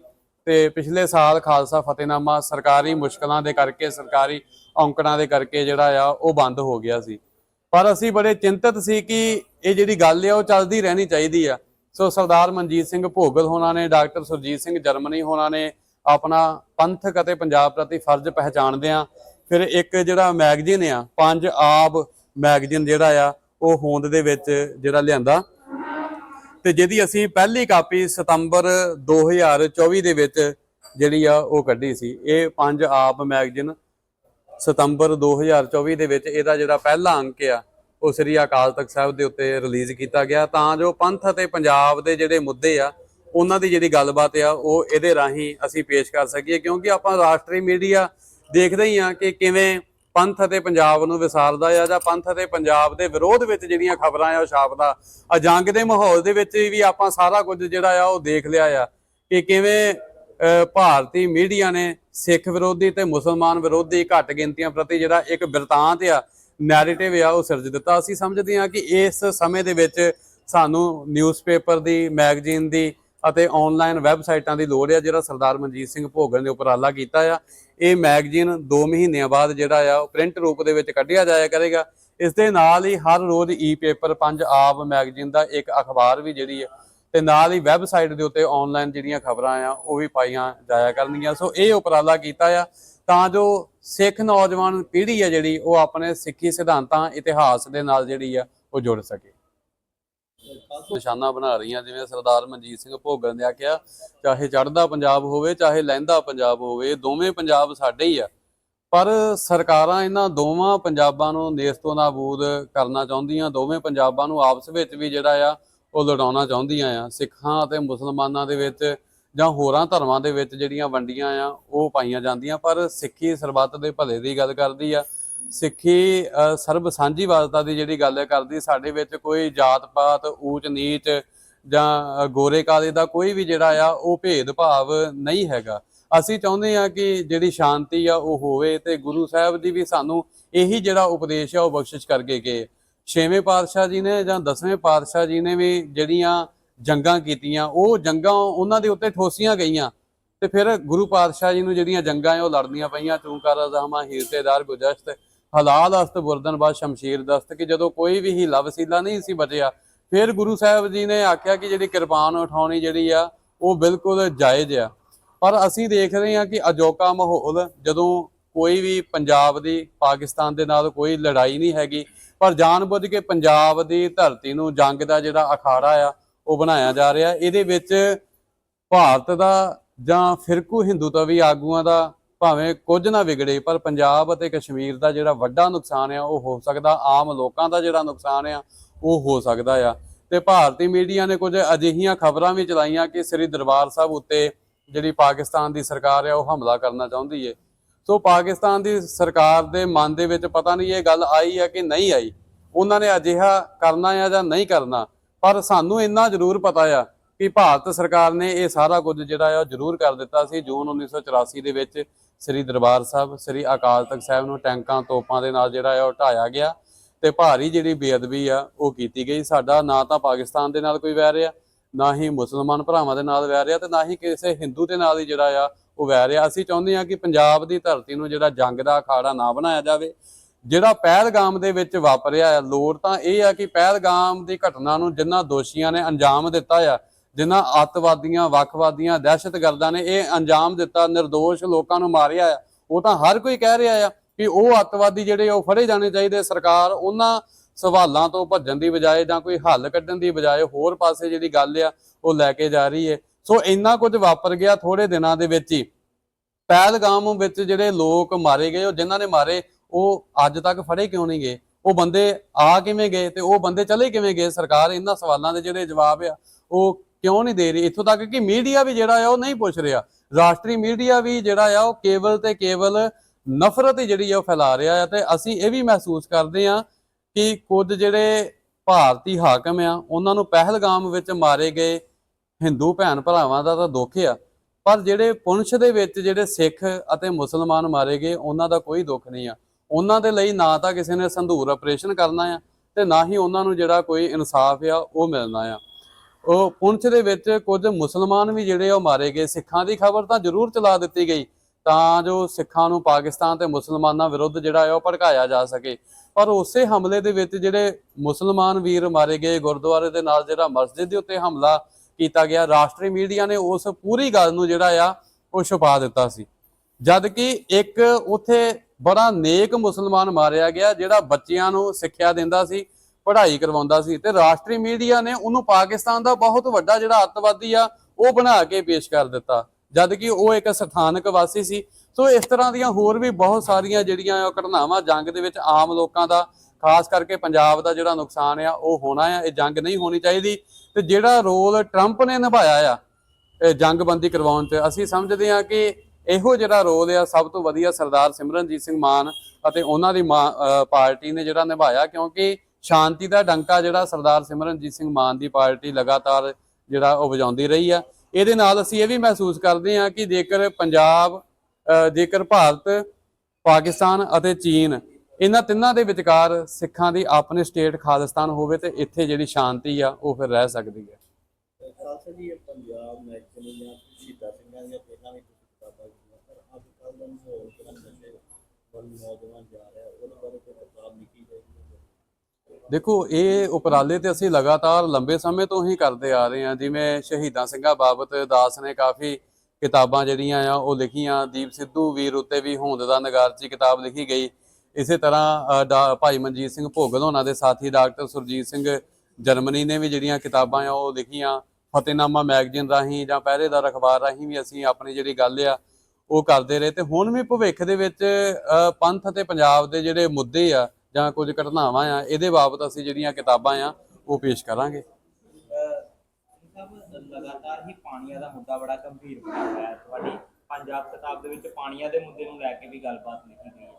ਤੇ ਪਿਛਲੇ ਸਾਲ ਖਾਲਸਾ ਫਤਿਹਨਾਮਾ ਸਰਕਾਰੀ ਮੁਸ਼ਕਲਾਂ ਦੇ ਕਰਕੇ, ਸਰਕਾਰੀ ਔਂਕੜਾਂ ਦੇ ਕਰਕੇ ਜਿਹੜਾ ਆ, ਉਹ ਬੰਦ ਹੋ ਗਿਆ ਸੀ। ਪਰ ਅਸੀਂ ਬੜੇ ਚਿੰਤਤ ਸੀ ਕਿ ਇਹ ਜਿਹੜੀ ਗੱਲ ਆ, ਉਹ ਚੱਲਦੀ ਰਹਿਣੀ ਚਾਹੀਦੀ ਆ। ਸੋ ਸਰਦਾਰ ਮਨਜੀਤ ਸਿੰਘ ਭੋਗਲ ਹੋਣਾ ਨੇ, ਡਾਕਟਰ ਸੁਰਜੀਤ ਸਿੰਘ ਜਰਮਨੀ ਹੋਣਾ ਨੇ ਆਪਣਾ ਪੰਥਕ ਅਤੇ ਪੰਜਾਬ ਪ੍ਰਤੀ ਫਰਜ਼ ਪਹਿਚਾਣਦੇ ਆ। ਫਿਰ ਇੱਕ ਜਿਹੜਾ ਮੈਗਜ਼ੀਨ ਆ, ਪੰਜ ਆਬ ਮੈਗਜ਼ੀਨ ਜਿਹੜਾ ਆ, ਉਹ ਹੋਂਦ ਦੇ ਵਿੱਚ ਜਿਹੜਾ ਲਿਆਂਦਾ। ਤੇ ਜਿਹਦੀ ਅਸੀਂ ਪਹਿਲੀ ਕਾਪੀ ਸਤੰਬਰ 2024 ਦੇ ਵਿੱਚ ਜਿਹੜੀ ਆ ਉਹ ਕੱਢੀ ਸੀ। ਇਹ ਪੰਜ ਆਪ ਮੈਗਜ਼ੀਨ ਸਤੰਬਰ 2024 ਦੇ ਵਿੱਚ ਇਹਦਾ ਜਿਹੜਾ ਪਹਿਲਾ ਅੰਕ ਆ, ਉਹ ਸ੍ਰੀ ਅਕਾਲ ਤਖਤ ਸਾਹਿਬ ਦੇ ਉੱਤੇ ਰਿਲੀਜ਼ ਕੀਤਾ ਗਿਆ। ਤਾਂ ਜੋ ਪੰਥ ਅਤੇ ਪੰਜਾਬ ਦੇ ਜਿਹੜੇ ਮੁੱਦੇ ਆ, ਉਹਨਾਂ ਦੀ ਜਿਹੜੀ ਗੱਲਬਾਤ ਆ, ਉਹ ਇਹਦੇ ਰਾਹੀਂ ਅਸੀਂ ਪੇਸ਼ ਕਰ ਸਕੀਏ। ਕਿਉਂਕਿ ਆਪਾਂ ਰਾਸ਼ਟਰੀ ਮੀਡੀਆ ਦੇਖਦੇ ਹੀ ਆ ਕਿ ਕਿਵੇਂ ਪੰਥ ਅਤੇ ਪੰਜਾਬ ਨੂੰ ਵਿਸਾਰਦਾ ਆ ਜਾਂ ਪੰਥ ਅਤੇ ਪੰਜਾਬ ਦੇ ਵਿਰੋਧ ਵਿੱਚ ਜਿਹੜੀਆਂ ਖਬਰਾਂ ਆ ਉਹ ਛਾਪਦਾ। ਆ ਜੰਗ ਦੇ ਮਾਹੌਲ ਦੇ ਵਿੱਚ ਵੀ ਆਪਾਂ ਸਾਰਾ ਕੁਝ ਜਿਹੜਾ ਆ ਉਹ ਦੇਖ ਲਿਆ ਆ ਕਿ ਕਿਵੇਂ ਭਾਰਤੀ ਮੀਡੀਆ ਨੇ ਸਿੱਖ ਵਿਰੋਧੀ ਤੇ ਮੁਸਲਮਾਨ ਵਿਰੋਧੀ ਘੱਟ ਗਿਣਤੀਆਂ ਪ੍ਰਤੀ ਜਿਹੜਾ ਇੱਕ ਬਿਰਤਾਂਤ ਆ ਨੈਰੇਟਿਵ ਆ, ਉਹ ਸਿਰਜ ਦਿੱਤਾ। ਅਸੀਂ ਸਮਝਦੇ ਹਾਂ ਕਿ ਇਸ ਸਮੇਂ ਦੇ ਵਿੱਚ ਸਾਨੂੰ ਨਿਊਜ਼ਪੇਪਰ ਦੀ ਮੈਗਜ਼ੀਨ ਦੀ ਅਤੇ ਆਨਲਾਈਨ ਵੈਬਸਾਈਟਾਂ ਦੀ ਲੋੜ ਆ, ਜਿਹੜਾ ਸਰਦਾਰ ਮਨਜੀਤ ਸਿੰਘ ਭੋਗਲ ਨੇ ਉਪਰਾਲਾ ਕੀਤਾ ਆ। ਇਹ ਮੈਗਜ਼ੀਨ 2 ਮਹੀਨਿਆਂ ਬਾਅਦ ਜਿਹੜਾ ਆ, ਉਹ ਪ੍ਰਿੰਟ ਰੂਪ ਦੇ ਵਿੱਚ ਕੱਢਿਆ ਜਾਇਆ ਕਰੇਗਾ। ਇਸ ਦੇ ਨਾਲ ਹੀ ਹਰ ਰੋਜ਼ ਈ ਪੇਪਰ ਪੰਜ ਆਪ ਮੈਗਜ਼ੀਨ ਦਾ ਇੱਕ ਅਖਬਾਰ ਵੀ ਜਿਹੜੀ ਹੈ ਤੇ ਨਾਲ ਹੀ ਵੈਬਸਾਈਟ ਦੇ ਉੱਤੇ ਆਨਲਾਈਨ ਜਿਹੜੀਆਂ ਖਬਰਾਂ ਆ, ਉਹ ਵੀ ਪਾਈਆਂ ਜਾਇਆ ਕਰਨਗੀਆਂ। ਸੋ ਇਹ ਉਪਰਾਲਾ ਕੀਤਾ ਆ, ਤਾਂ ਜੋ ਸਿੱਖ ਨੌਜਵਾਨ ਪੀੜ੍ਹੀ ਆ ਜਿਹੜੀ, ਉਹ ਆਪਣੇ ਸਿੱਖੀ ਸਿਧਾਂਤਾਂ, ਇਤਿਹਾਸ ਦੇ ਨਾਲ ਜਿਹੜੀ ਆ, ਉਹ ਜੁੜ ਸਕੇ। ਨਿਸ਼ਾਨਾ ਬਣਾ ਰਹੀਆਂ, ਜਿਵੇਂ ਸਰਦਾਰ ਮਨਜੀਤ ਸਿੰਘ ਭੋਗਲ ਨੇ ਆਖਿਆ ਚਾਹੇ ਚੜ੍ਹਦਾ ਪੰਜਾਬ ਹੋਵੇ, ਚਾਹੇ ਲਹਿੰਦਾ ਪੰਜਾਬ ਹੋਵੇ ਦੋਵੇਂ ਪੰਜਾਬ ਸਾਡੇ ਹੀ ਆ। ਪਰ ਸਰਕਾਰਾਂ ਇਹਨਾਂ ਦੋਵਾਂ ਪੰਜਾਬਾਂ ਨੂੰ ਨੇਸ ਤੋਂ ਨਾਬੂਦ ਕਰਨਾ ਚਾਹੁੰਦੀਆਂ, ਦੋਵੇਂ ਪੰਜਾਬਾਂ ਨੂੰ ਆਪਸ ਵਿੱਚ ਵੀ ਜਿਹੜਾ ਆ, ਉਹ ਲੜਾਉਣਾ ਚਾਹੁੰਦੀਆਂ ਆ। ਸਿੱਖਾਂ ਅਤੇ ਮੁਸਲਮਾਨਾਂ ਦੇ ਵਿੱਚ ਜਾਂ ਹੋਰਾਂ ਧਰਮਾਂ ਦੇ ਵਿੱਚ ਜਿਹੜੀਆਂ ਵੰਡੀਆਂ ਆ, ਉਹ ਪਾਈਆਂ ਜਾਂਦੀਆਂ। ਪਰ ਸਿੱਖੀ ਸਰਬੱਤ ਦੇ ਭਲੇ ਦੀ ਗੱਲ ਕਰਦੀ ਆ ਸਿੱਖੀ ਅ, ਸਰਬ ਸਾਂਝੀਵਾਲਤਾ ਦੀ ਜਿਹੜੀ ਗੱਲ ਕਰਦੀ ਸਾਡੇ ਵਿੱਚ ਕੋਈ ਜਾਤ ਪਾਤ ਊਚ ਨੀਚ ਜਾਂ ਗੋਰੇ ਕਾਲੇ ਦਾ ਕੋਈ ਵੀ ਜਿਹੜਾ ਆ ਉਹ ਭੇਦਭਾਵ ਨਹੀਂ ਹੈਗਾ। ਅਸੀਂ ਚਾਹੁੰਦੇ ਆ ਕਿ ਜਿਹੜੀ ਸ਼ਾਂਤੀ ਆ ਉਹ ਹੋਵੇ ਤੇ ਗੁਰੂ ਸਾਹਿਬ ਦੀ ਵੀ ਸਾਨੂੰ ਇਹੀ ਜਿਹੜਾ ਉਪਦੇਸ਼ ਆ ਉਹ ਬਖਸ਼ਿਸ਼ ਕਰਕੇ ਗਏ। ਛੇਵੇਂ ਪਾਤਸ਼ਾਹ ਜੀ ਨੇ ਜਾਂ ਦਸਵੇਂ ਪਾਤਸ਼ਾਹ ਜੀ ਨੇ ਵੀ ਜਿਹੜੀਆਂ ਜੰਗਾਂ ਕੀਤੀਆਂ ਉਹ ਜੰਗਾਂ ਉਹਨਾਂ ਦੇ ਉੱਤੇ ਠੋਸੀਆਂ ਗਈਆਂ। ਤੇ ਫਿਰ ਗੁਰੂ ਪਾਤਸ਼ਾਹ ਜੀ ਨੂੰ ਜਿਹੜੀਆਂ ਜੰਗਾਂ ਉਹ ਲੜਨੀਆਂ ਪਈਆਂ ਚੂੰਕਾਰ ਜ਼ਹਮਾ ਹੀਰਤੇਦਾਰ ਗੁਜਸ਼ਤ ਹਲਾਲ ਅਸਤ ਬੁਰਦਨ ਬਾਦ ਸ਼ਮਸ਼ੀਰ ਦਸਤ, ਕਿ ਜਦੋਂ ਕੋਈ ਵੀ ਹੀਲਾ ਵਸੀਲਾ ਨਹੀਂ ਸੀ ਬਚਿਆ, ਫਿਰ ਗੁਰੂ ਸਾਹਿਬ ਜੀ ਨੇ ਆਖਿਆ ਕਿ ਜਿਹੜੀ ਕਿਰਪਾਨ ਉਠਾਉਣੀ ਜਿਹੜੀ ਆ, ਉਹ ਬਿਲਕੁਲ ਜਾਇਜ਼ ਆ। ਪਰ ਅਸੀਂ ਦੇਖ ਰਹੇ ਹਾਂ ਕਿ ਅਜੋਕਾ ਮਾਹੌਲ, ਜਦੋਂ ਕੋਈ ਵੀ ਪੰਜਾਬ ਦੀ, ਪਾਕਿਸਤਾਨ ਦੇ ਨਾਲ ਕੋਈ ਲੜਾਈ ਨਹੀਂ ਹੈਗੀ, ਪਰ ਜਾਣਬੁੱਝ ਕੇ ਪੰਜਾਬ ਦੀ ਧਰਤੀ ਨੂੰ ਜੰਗ ਦਾ ਜਿਹੜਾ ਅਖਾੜਾ ਆ, ਉਹ ਬਣਾਇਆ ਜਾ ਰਿਹਾ। ਇਹਦੇ ਵਿੱਚ ਭਾਰਤ ਦਾ ਜਾਂ ਫਿਰਕੂ ਹਿੰਦੂਤਵੀ ਆਗੂਆਂ ਦਾ ਭਾਵੇਂ ਕੁਝ ਨਾ ਵਿਗੜੇ, ਪਰ ਪੰਜਾਬ ਅਤੇ ਕਸ਼ਮੀਰ ਦਾ ਜਿਹੜਾ ਵੱਡਾ ਨੁਕਸਾਨ ਆ, ਉਹ ਹੋ ਸਕਦਾ, ਆਮ ਲੋਕਾਂ ਦਾ ਜਿਹੜਾ ਨੁਕਸਾਨ ਆ, ਉਹ ਹੋ ਸਕਦਾ ਆ। ਤੇ ਭਾਰਤੀ ਮੀਡੀਆ ਨੇ ਕੁਝ ਅਜਿਹੀਆਂ ਖਬਰਾਂ ਵੀ ਚਲਾਈਆਂ ਕਿ ਸ੍ਰੀ ਦਰਬਾਰ ਸਾਹਿਬ ਉੱਤੇ ਜਿਹੜੀ ਪਾਕਿਸਤਾਨ ਦੀ ਸਰਕਾਰ ਆ, ਉਹ ਹਮਲਾ ਕਰਨਾ ਚਾਹੁੰਦੀ ਏ। ਸੋ ਪਾਕਿਸਤਾਨ ਦੀ ਸਰਕਾਰ ਦੇ ਮਨ ਦੇ ਵਿੱਚ ਪਤਾ ਨਹੀਂ ਇਹ ਗੱਲ ਆਈ ਆ ਕਿ ਨਹੀਂ ਆਈ। ਉਹਨਾਂ ਨੇ ਅਜਿਹਾ ਕਰਨਾ ਆ ਜਾਂ ਨਹੀਂ ਕਰਨਾ, ਪਰ ਸਾਨੂੰ ਇੰਨਾ ਜ਼ਰੂਰ ਪਤਾ ਆ ਕਿ ਭਾਰਤ ਸਰਕਾਰ ਨੇ ਇਹ ਸਾਰਾ ਕੁਝ ਜਿਹੜਾ ਆ ਜ਼ਰੂਰ ਕਰ ਦਿੱਤਾ ਸੀ ਜੂਨ 1984 ਦੇ ਵਿੱਚ। ਸ੍ਰੀ ਦਰਬਾਰ ਸਾਹਿਬ, ਸ੍ਰੀ ਅਕਾਲ ਤਖਤ ਸਾਹਿਬ ਨੂੰ ਟੈਂਕਾਂ, ਤੋਪਾਂ ਦੇ ਨਾਲ ਜਿਹੜਾ ਆ ਉਹ ਢਾਇਆ ਗਿਆ ਤੇ ਭਾਰੀ ਜਿਹੜੀ ਬੇਅਦਬੀ ਆ ਉਹ ਕੀਤੀ ਗਈ। ਸਾਡਾ ਨਾ ਤਾਂ ਪਾਕਿਸਤਾਨ ਦੇ ਨਾਲ ਕੋਈ ਵੈਰ ਆ ਨਾ ਹੀ ਮੁਸਲਮਾਨ ਭਰਾਵਾਂ ਦੇ ਨਾਲ ਵੈਰ ਆ ਤੇ ਨਾ ਹੀ ਕਿਸੇ ਹਿੰਦੂ ਦੇ ਨਾਲ ਹੀ ਜਿਹੜਾ ਆ ਉਹ ਵੈਰ ਆ ਅਸੀਂ ਚਾਹੁੰਦੇ ਆ ਕਿ ਪੰਜਾਬ ਦੀ ਧਰਤੀ ਨੂੰ ਜਿਹੜਾ ਜੰਗ ਦਾ ਅਖਾੜਾ ਨਾ ਬਣਾਇਆ ਜਾਵੇ। ਜਿਹੜਾ ਪਹਿਲਗਾਮ ਦੇ ਵਿੱਚ ਵਾਪਰਿਆ ਆ, ਲੋੜ ਤਾਂ ਇਹ ਆ ਕਿ ਪਹਿਲਗਾਮ ਦੀ ਘਟਨਾ ਨੂੰ ਜਿਨ੍ਹਾਂ ਦੋਸ਼ੀਆਂ ਨੇ ਅੰਜਾਮ ਦਿੱਤਾ ਆ ਜਿਨ੍ਹਾਂ ਅੱਤਵਾਦੀਆਂ, ਵੱਖਵਾਦੀਆਂ, ਦਹਿਸ਼ਤਗਰਦਾਂ ਨੇ ਇਹ ਅੰਜਾਮ ਦਿੱਤਾ નિર્ਦੋਸ਼ ਲੋਕਾਂ ਨੂੰ ਮਾਰਿਆ ਆ। ਉਹ ਤਾਂ ਹਰ ਕੋਈ ਕਹਿ ਰਿਹਾ ਆ ਕਿ ਉਹ ਅੱਤਵਾਦੀ ਜਿਹੜੇ ਉਹ ਫੜੇ ਜਾਣੇ ਚਾਹੀਦੇ। ਸਰਕਾਰ ਉਹਨਾਂ ਸਵਾਲਾਂ ਤੋਂ ਭੱਜਣ ਦੀ ਬਜਾਏ ਜਾਂ ਕੋਈ ਹੱਲ ਕੱਢਣ ਦੀ ਬਜਾਏ ਹੋਰ ਪਾਸੇ ਜਿਹੜੀ ਗੱਲ ਆ, ਉਹ ਲੈ ਕੇ ਜਾ ਰਹੀ ਹੈ ਸੋ ਇੰਨਾ ਕੁਝ ਵਾਪਰ ਗਿਆ ਥੋੜੇ ਦਿਨਾਂ ਦੇ ਵਿੱਚ ਹੀ। ਪਹਿਲਗਾਮ ਵਿੱਚ ਜਿਹੜੇ ਲੋਕ ਮਾਰੇ ਗਏ, ਉਹ ਜਿਨ੍ਹਾਂ ਨੇ ਮਾਰੇ, ਉਹ ਅੱਜ ਤੱਕ ਫੜੇ ਕਿਉਂ ਨਹੀਂ ਗਏ? ਉਹ ਬੰਦੇ ਆ ਕਿਵੇਂ ਗਏ ਤੇ ਉਹ ਬੰਦੇ ਚਲੇ ਕਿਵੇਂ ਗਏ? ਸਰਕਾਰ ਇਹਨਾਂ ਸਵਾਲਾਂ ਦੇ ਜਿਹੜੇ ਜਵਾਬ ਆ, ਉਹ ਕਿਉਂ ਨਹੀਂ ਦੇ ਰਹੀ? ਇੱਥੋਂ ਤੱਕ ਕਿ ਮੀਡੀਆ ਵੀ ਜਿਹੜਾ ਆ ਉਹ ਨਹੀਂ ਪੁੱਛ ਰਿਹਾ। ਰਾਸ਼ਟਰੀ ਮੀਡੀਆ ਵੀ ਜਿਹੜਾ ਆ ਉਹ ਕੇਵਲ ਤੇ ਕੇਵਲ ਨਫ਼ਰਤ ਹੀ ਜਿਹੜੀ ਆ ਉਹ ਫੈਲਾ ਰਿਹਾ ਆ ਤੇ ਅਸੀਂ ਇਹ ਵੀ ਮਹਿਸੂਸ ਕਰਦੇ ਆ ਕਿ ਕੁਝ ਜਿਹੜੇ ਭਾਰਤੀ ਹਾਕਮ ਆ, ਉਹਨਾਂ ਨੂੰ ਪਹਿਲਗਾਮ ਵਿੱਚ ਮਾਰੇ ਗਏ ਹਿੰਦੂ ਭੈਣ ਭਰਾਵਾਂ ਦਾ ਤਾਂ ਦੁੱਖ ਆ, ਪਰ ਜਿਹੜੇ ਪੁੰਛ ਦੇ ਵਿੱਚ ਜਿਹੜੇ ਸਿੱਖ ਅਤੇ ਮੁਸਲਮਾਨ ਮਾਰੇ ਗਏ, ਉਹਨਾਂ ਦਾ ਕੋਈ ਦੁੱਖ ਨਹੀਂ ਆ। ਉਹਨਾਂ ਦੇ ਲਈ ਨਾ ਤਾਂ ਕਿਸੇ ਨੇ ਸੰਧੂਰ ਆਪਰੇਸ਼ਨ ਕਰਨਾ ਆ ਤੇ ਨਾ ਹੀ ਉਹਨਾਂ ਨੂੰ ਜਿਹੜਾ ਕੋਈ ਇਨਸਾਫ ਆ ਉਹ ਮਿਲਣਾ ਆ। ਉਹ ਪੁੰਛ ਦੇ ਵਿੱਚ ਕੁਝ ਮੁਸਲਮਾਨ ਵੀ ਜਿਹੜੇ ਉਹ ਮਾਰੇ ਗਏ। ਸਿੱਖਾਂ ਦੀ ਖਬਰ ਤਾਂ ਜ਼ਰੂਰ ਚਲਾ ਦਿੱਤੀ ਗਈ ਤਾਂ ਜੋ ਸਿੱਖਾਂ ਨੂੰ ਪਾਕਿਸਤਾਨ ਤੇ ਮੁਸਲਮਾਨਾਂ ਵਿਰੁੱਧ ਜਿਹੜਾ ਹੈ ਉਹ ਭੜਕਾਇਆ ਜਾ ਸਕੇ। ਪਰ ਉਸੇ ਹਮਲੇ ਦੇ ਵਿੱਚ ਜਿਹੜੇ ਮੁਸਲਮਾਨ ਵੀਰ ਮਾਰੇ ਗਏ, ਗੁਰਦੁਆਰੇ ਦੇ ਨਾਲ ਜਿਹੜਾ ਮਸਜਿਦ ਦੇ ਉੱਤੇ ਹਮਲਾ ਕੀਤਾ ਗਿਆ, ਰਾਸ਼ਟਰੀ ਮੀਡੀਆ ਨੇ ਉਸ ਪੂਰੀ ਗੱਲ ਨੂੰ ਜਿਹੜਾ ਆ ਉਹ ਛੁਪਾ ਦਿੱਤਾ ਸੀ। ਜਦ ਕਿ ਇੱਕ ਉਥੇ ਬੜਾ ਨੇਕ ਮੁਸਲਮਾਨ ਮਾਰਿਆ ਗਿਆ, ਜਿਹੜਾ ਬੱਚਿਆਂ ਨੂੰ ਸਿੱਖਿਆ ਦਿੰਦਾ ਸੀ ਪੜ੍ਹਾਈ ਕਰਵਾਉਂਦਾ ਸੀ ਤੇ ਰਾਸ਼ਟਰੀ ਮੀਡੀਆ ਨੇ ਉਹਨੂੰ ਪਾਕਿਸਤਾਨ ਦਾ ਬਹੁਤ ਵੱਡਾ ਜਿਹੜਾ ਅੱਤਵਾਦੀ ਆ, ਉਹ ਬਣਾ ਕੇ ਪੇਸ਼ ਕਰ ਦਿੱਤਾ। ਜਦ ਕਿ ਉਹ ਇੱਕ ਸਥਾਨਕ ਵਾਸੀ ਸੀ। ਸੋ ਇਸ ਤਰ੍ਹਾਂ ਦੀਆਂ ਹੋਰ ਵੀ ਬਹੁਤ ਸਾਰੀਆਂ ਜਿਹੜੀਆਂ ਉਹ ਘਟਨਾਵਾਂ ਜੰਗ ਦੇ ਵਿੱਚ ਆਮ ਲੋਕਾਂ ਦਾ, ਖਾਸ ਕਰਕੇ ਪੰਜਾਬ ਦਾ ਜਿਹੜਾ ਨੁਕਸਾਨ ਆ, ਉਹ ਹੋਣਾ ਆ, ਇਹ ਜੰਗ ਨਹੀਂ ਹੋਣੀ ਚਾਹੀਦੀ। ਤੇ ਜਿਹੜਾ ਰੋਲ ਟਰੰਪ ਨੇ ਨਿਭਾਇਆ ਆ, ਇਹ ਜੰਗਬੰਦੀ ਕਰਵਾਉਣ 'ਚ ਅਸੀਂ ਸਮਝਦੇ ਹਾਂ ਕਿ ਇਹੋ ਜਿਹੜਾ ਰੋਲ ਆ, ਸਭ ਤੋਂ ਵਧੀਆ ਸਰਦਾਰ ਸਿਮਰਨਜੀਤ ਸਿੰਘ ਮਾਨ ਅਤੇ ਉਹਨਾਂ ਦੀ ਮਾਂ- ਪਾਰਟੀ ਨੇ ਜਿਹੜਾ ਨਿਭਾਇਆ, ਕਿਉਂਕਿ ਸ਼ਾਂਤੀ ਦਾ ਡੰਕਾ ਜਿਹੜਾ ਸਰਦਾਰ ਸਿਮਰਨਜੀਤ ਸਿੰਘ ਮਾਨ ਦੀ ਪਾਰਟੀ ਲਗਾਤਾਰ ਜਿਹੜਾ ਉਹ ਵਜਾਉਂਦੀ ਰਹੀ ਆ। ਇਹਦੇ ਨਾਲ ਅਸੀਂ ਇਹ ਵੀ ਮਹਿਸੂਸ ਕਰਦੇ ਹਾਂ ਕਿ ਜੇਕਰ ਪੰਜਾਬ ਜੇਕਰ ਭਾਰਤ, ਪਾਕਿਸਤਾਨ ਅਤੇ ਚੀਨ ਇਹਨਾਂ ਤਿੰਨਾਂ ਦੇ ਵਿਚਕਾਰ ਸਿੱਖਾਂ ਦੀ ਆਪਣੀ ਸਟੇਟ ਖਾਲਿਸਤਾਨ ਹੋਵੇ ਤੇ ਇੱਥੇ ਜਿਹੜੀ ਸ਼ਾਂਤੀ ਆ, ਉਹ ਫਿਰ ਰਹਿ ਸਕਦੀ ਹੈ। ਖਾਲਸਾ ਜੀ ਪੰਜਾਬ ਮੈਗਜ਼ੀਨ ਜਾਂ ਸ਼ਹੀਦਾਂ ਸਿੰਘਾਂ ਦੀਆਂ ਪਹਿਲਾਂ ਵੀ ਤੁਸੀਂ ਕਿਤਾਬਾਂ ਲਿਖੀਆਂ, ਪਰ ਅੱਜ ਕੱਲ੍ਹ ਦਾ ਮਾਹੌਲ ਜਿਹੜਾ ਨਸ਼ੇ ਵੱਲ ਨੌਜਵਾਨ ਜਾ ਰਿਹਾ, ਉਹਦੇ ਬਾਰੇ ਕੋਈ ਕਿਤਾਬ ਲਿਖੀ ਦੇਖੋ, ਇਹ ਉਪਰਾਲੇ ਤੇ ਅਸੀਂ ਲਗਾਤਾਰ ਲੰਬੇ ਸਮੇਂ ਤੋਂ ਹੀ ਕਰਦੇ ਆ ਰਹੇ ਹਾਂ। ਜਿਵੇਂ ਸ਼ਹੀਦਾਂ ਸਿੰਘਾਂ ਬਾਬਤ ਦਾਸ ਨੇ ਕਾਫੀ ਕਿਤਾਬਾਂ ਜਿਹੜੀਆਂ ਆ, ਉਹ ਲਿਖੀਆਂ। ਦੀਪ ਸਿੱਧੂ ਵੀਰ ਉੱਤੇ ਵੀ ਹੋਂਦ ਦਾ ਨਗਾਰਚੀ ਕਿਤਾਬ ਲਿਖੀ ਗਈ। ਇਸੇ ਤਰ੍ਹਾਂ ਡਾ- ਭਾਈ ਮਨਜੀਤ ਸਿੰਘ ਭੋਗਲ ਉਹਨਾਂ ਦੇ ਸਾਥੀ ਡਾਕਟਰ ਸੁਰਜੀਤ ਸਿੰਘ ਜਰਮਨੀ ਨੇ ਵੀ ਜਿਹੜੀਆਂ ਕਿਤਾਬਾਂ ਆ, ਉਹ ਲਿਖੀਆਂ। ਫਤਿਹਨਾਮਾ ਮੈਗਜ਼ੀਨ ਰਾਹੀਂ ਜਾਂ ਪਹਿਰੇਦਾਰ ਅਖਬਾਰ ਰਾਹੀਂ ਵੀ ਅਸੀਂ ਆਪਣੀ ਜਿਹੜੀ ਗੱਲ ਆ, ਉਹ ਕਰਦੇ ਰਹੇ। ਤੇ ਹੁਣ ਵੀ ਭਵਿੱਖ ਦੇ ਵਿੱਚ ਪੰਥ ਅਤੇ ਪੰਜਾਬ ਦੇ ਜਿਹੜੇ ਮੁੱਦੇ ਆ ਜਾਂ ਕੁਝ ਘਟਨਾਵਾਂ ਆ ਇਹਦੇ ਬਾਬਤ ਅਸੀਂ ਜਿਹੜੀਆਂ ਕਿਤਾਬਾਂ ਆ ਉਹ ਪੇਸ਼ ਕਰਾਂਗੇ। ਲਗਾਤਾਰ ਹੀ ਪਾਣੀਆਂ ਦਾ ਮੁੱਦਾ ਬੜਾ ਗੰਭੀਰ ਬਣਿਆ ਹੋਇਆ ਹੈ। ਤੁਹਾਡੀ ਪੰਜਾਬ ਕਿਤਾਬ ਦੇ ਵਿੱਚ ਪਾਣੀਆਂ ਦੇ ਮੁੱਦੇ ਨੂੰ ਲੈ ਕੇ ਵੀ ਗੱਲਬਾਤ ਲਿਖੀ ਗਈ ਹੈ।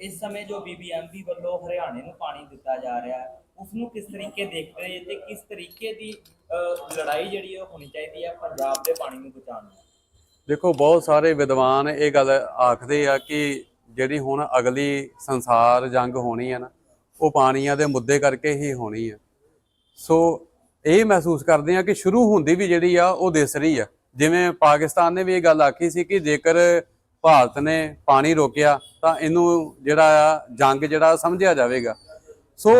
ਇਸ ਸਮੇਂ ਜੋ ਬੀਬੀਐਮਬੀ ਵੱਲੋਂ ਹਰਿਆਣੇ ਨੂੰ ਪਾਣੀ ਦਿੱਤਾ ਜਾ ਰਿਹਾ ਹੈ ਉਸ ਨੂੰ ਕਿਸ ਤਰੀਕੇ ਦੇਖਦੇ ਹੋ ਤੇ ਕਿਸ ਤਰੀਕੇ ਦੀ ਲੜਾਈ ਜਿਹੜੀ ਉਹ ਹੋਣੀ ਚਾਹੀਦੀ ਹੈ ਪੰਜਾਬ ਦੇ ਪਾਣੀ ਨੂੰ ਬਚਾਉਣ ਲਈ? ਦੇਖੋ ਬਹੁਤ ਸਾਰੇ ਵਿਦਵਾਨ ਇਹ ਗੱਲ ਆਖਦੇ ਆ ਕਿ ਜਿਹੜੀ ਹੁਣ ਅਗਲੀ ਸੰਸਾਰ ਜੰਗ ਹੋਣੀ ਹੈ ਨਾ ਉਹ ਪਾਣੀਆਂ ਦੇ ਮੁੱਦੇ ਕਰਕੇ ਹੀ ਹੋਣੀ ਹੈ ਸੋ ਇਹ ਮਹਿਸੂਸ ਕਰਦੇ ਆ ਕਿ ਸ਼ੁਰੂ ਹੁੰਦੀ ਵੀ ਜਿਹੜੀ ਆ ਉਹ ਦਿਸ ਰਹੀ ਆ। ਜਿਵੇਂ ਪਾਕਿਸਤਾਨ ਨੇ ਵੀ ਇਹ ਗੱਲ ਆਖੀ ਸੀ ਕਿ ਜੇਕਰ ਭਾਰਤ ਨੇ ਪਾਣੀ ਰੋਕਿਆ ਤਾਂ ਇਹਨੂੰ ਜਿਹੜਾ ਆ ਜੰਗ ਜਿਹੜਾ ਸਮਝਿਆ ਜਾਵੇਗਾ। ਸੋ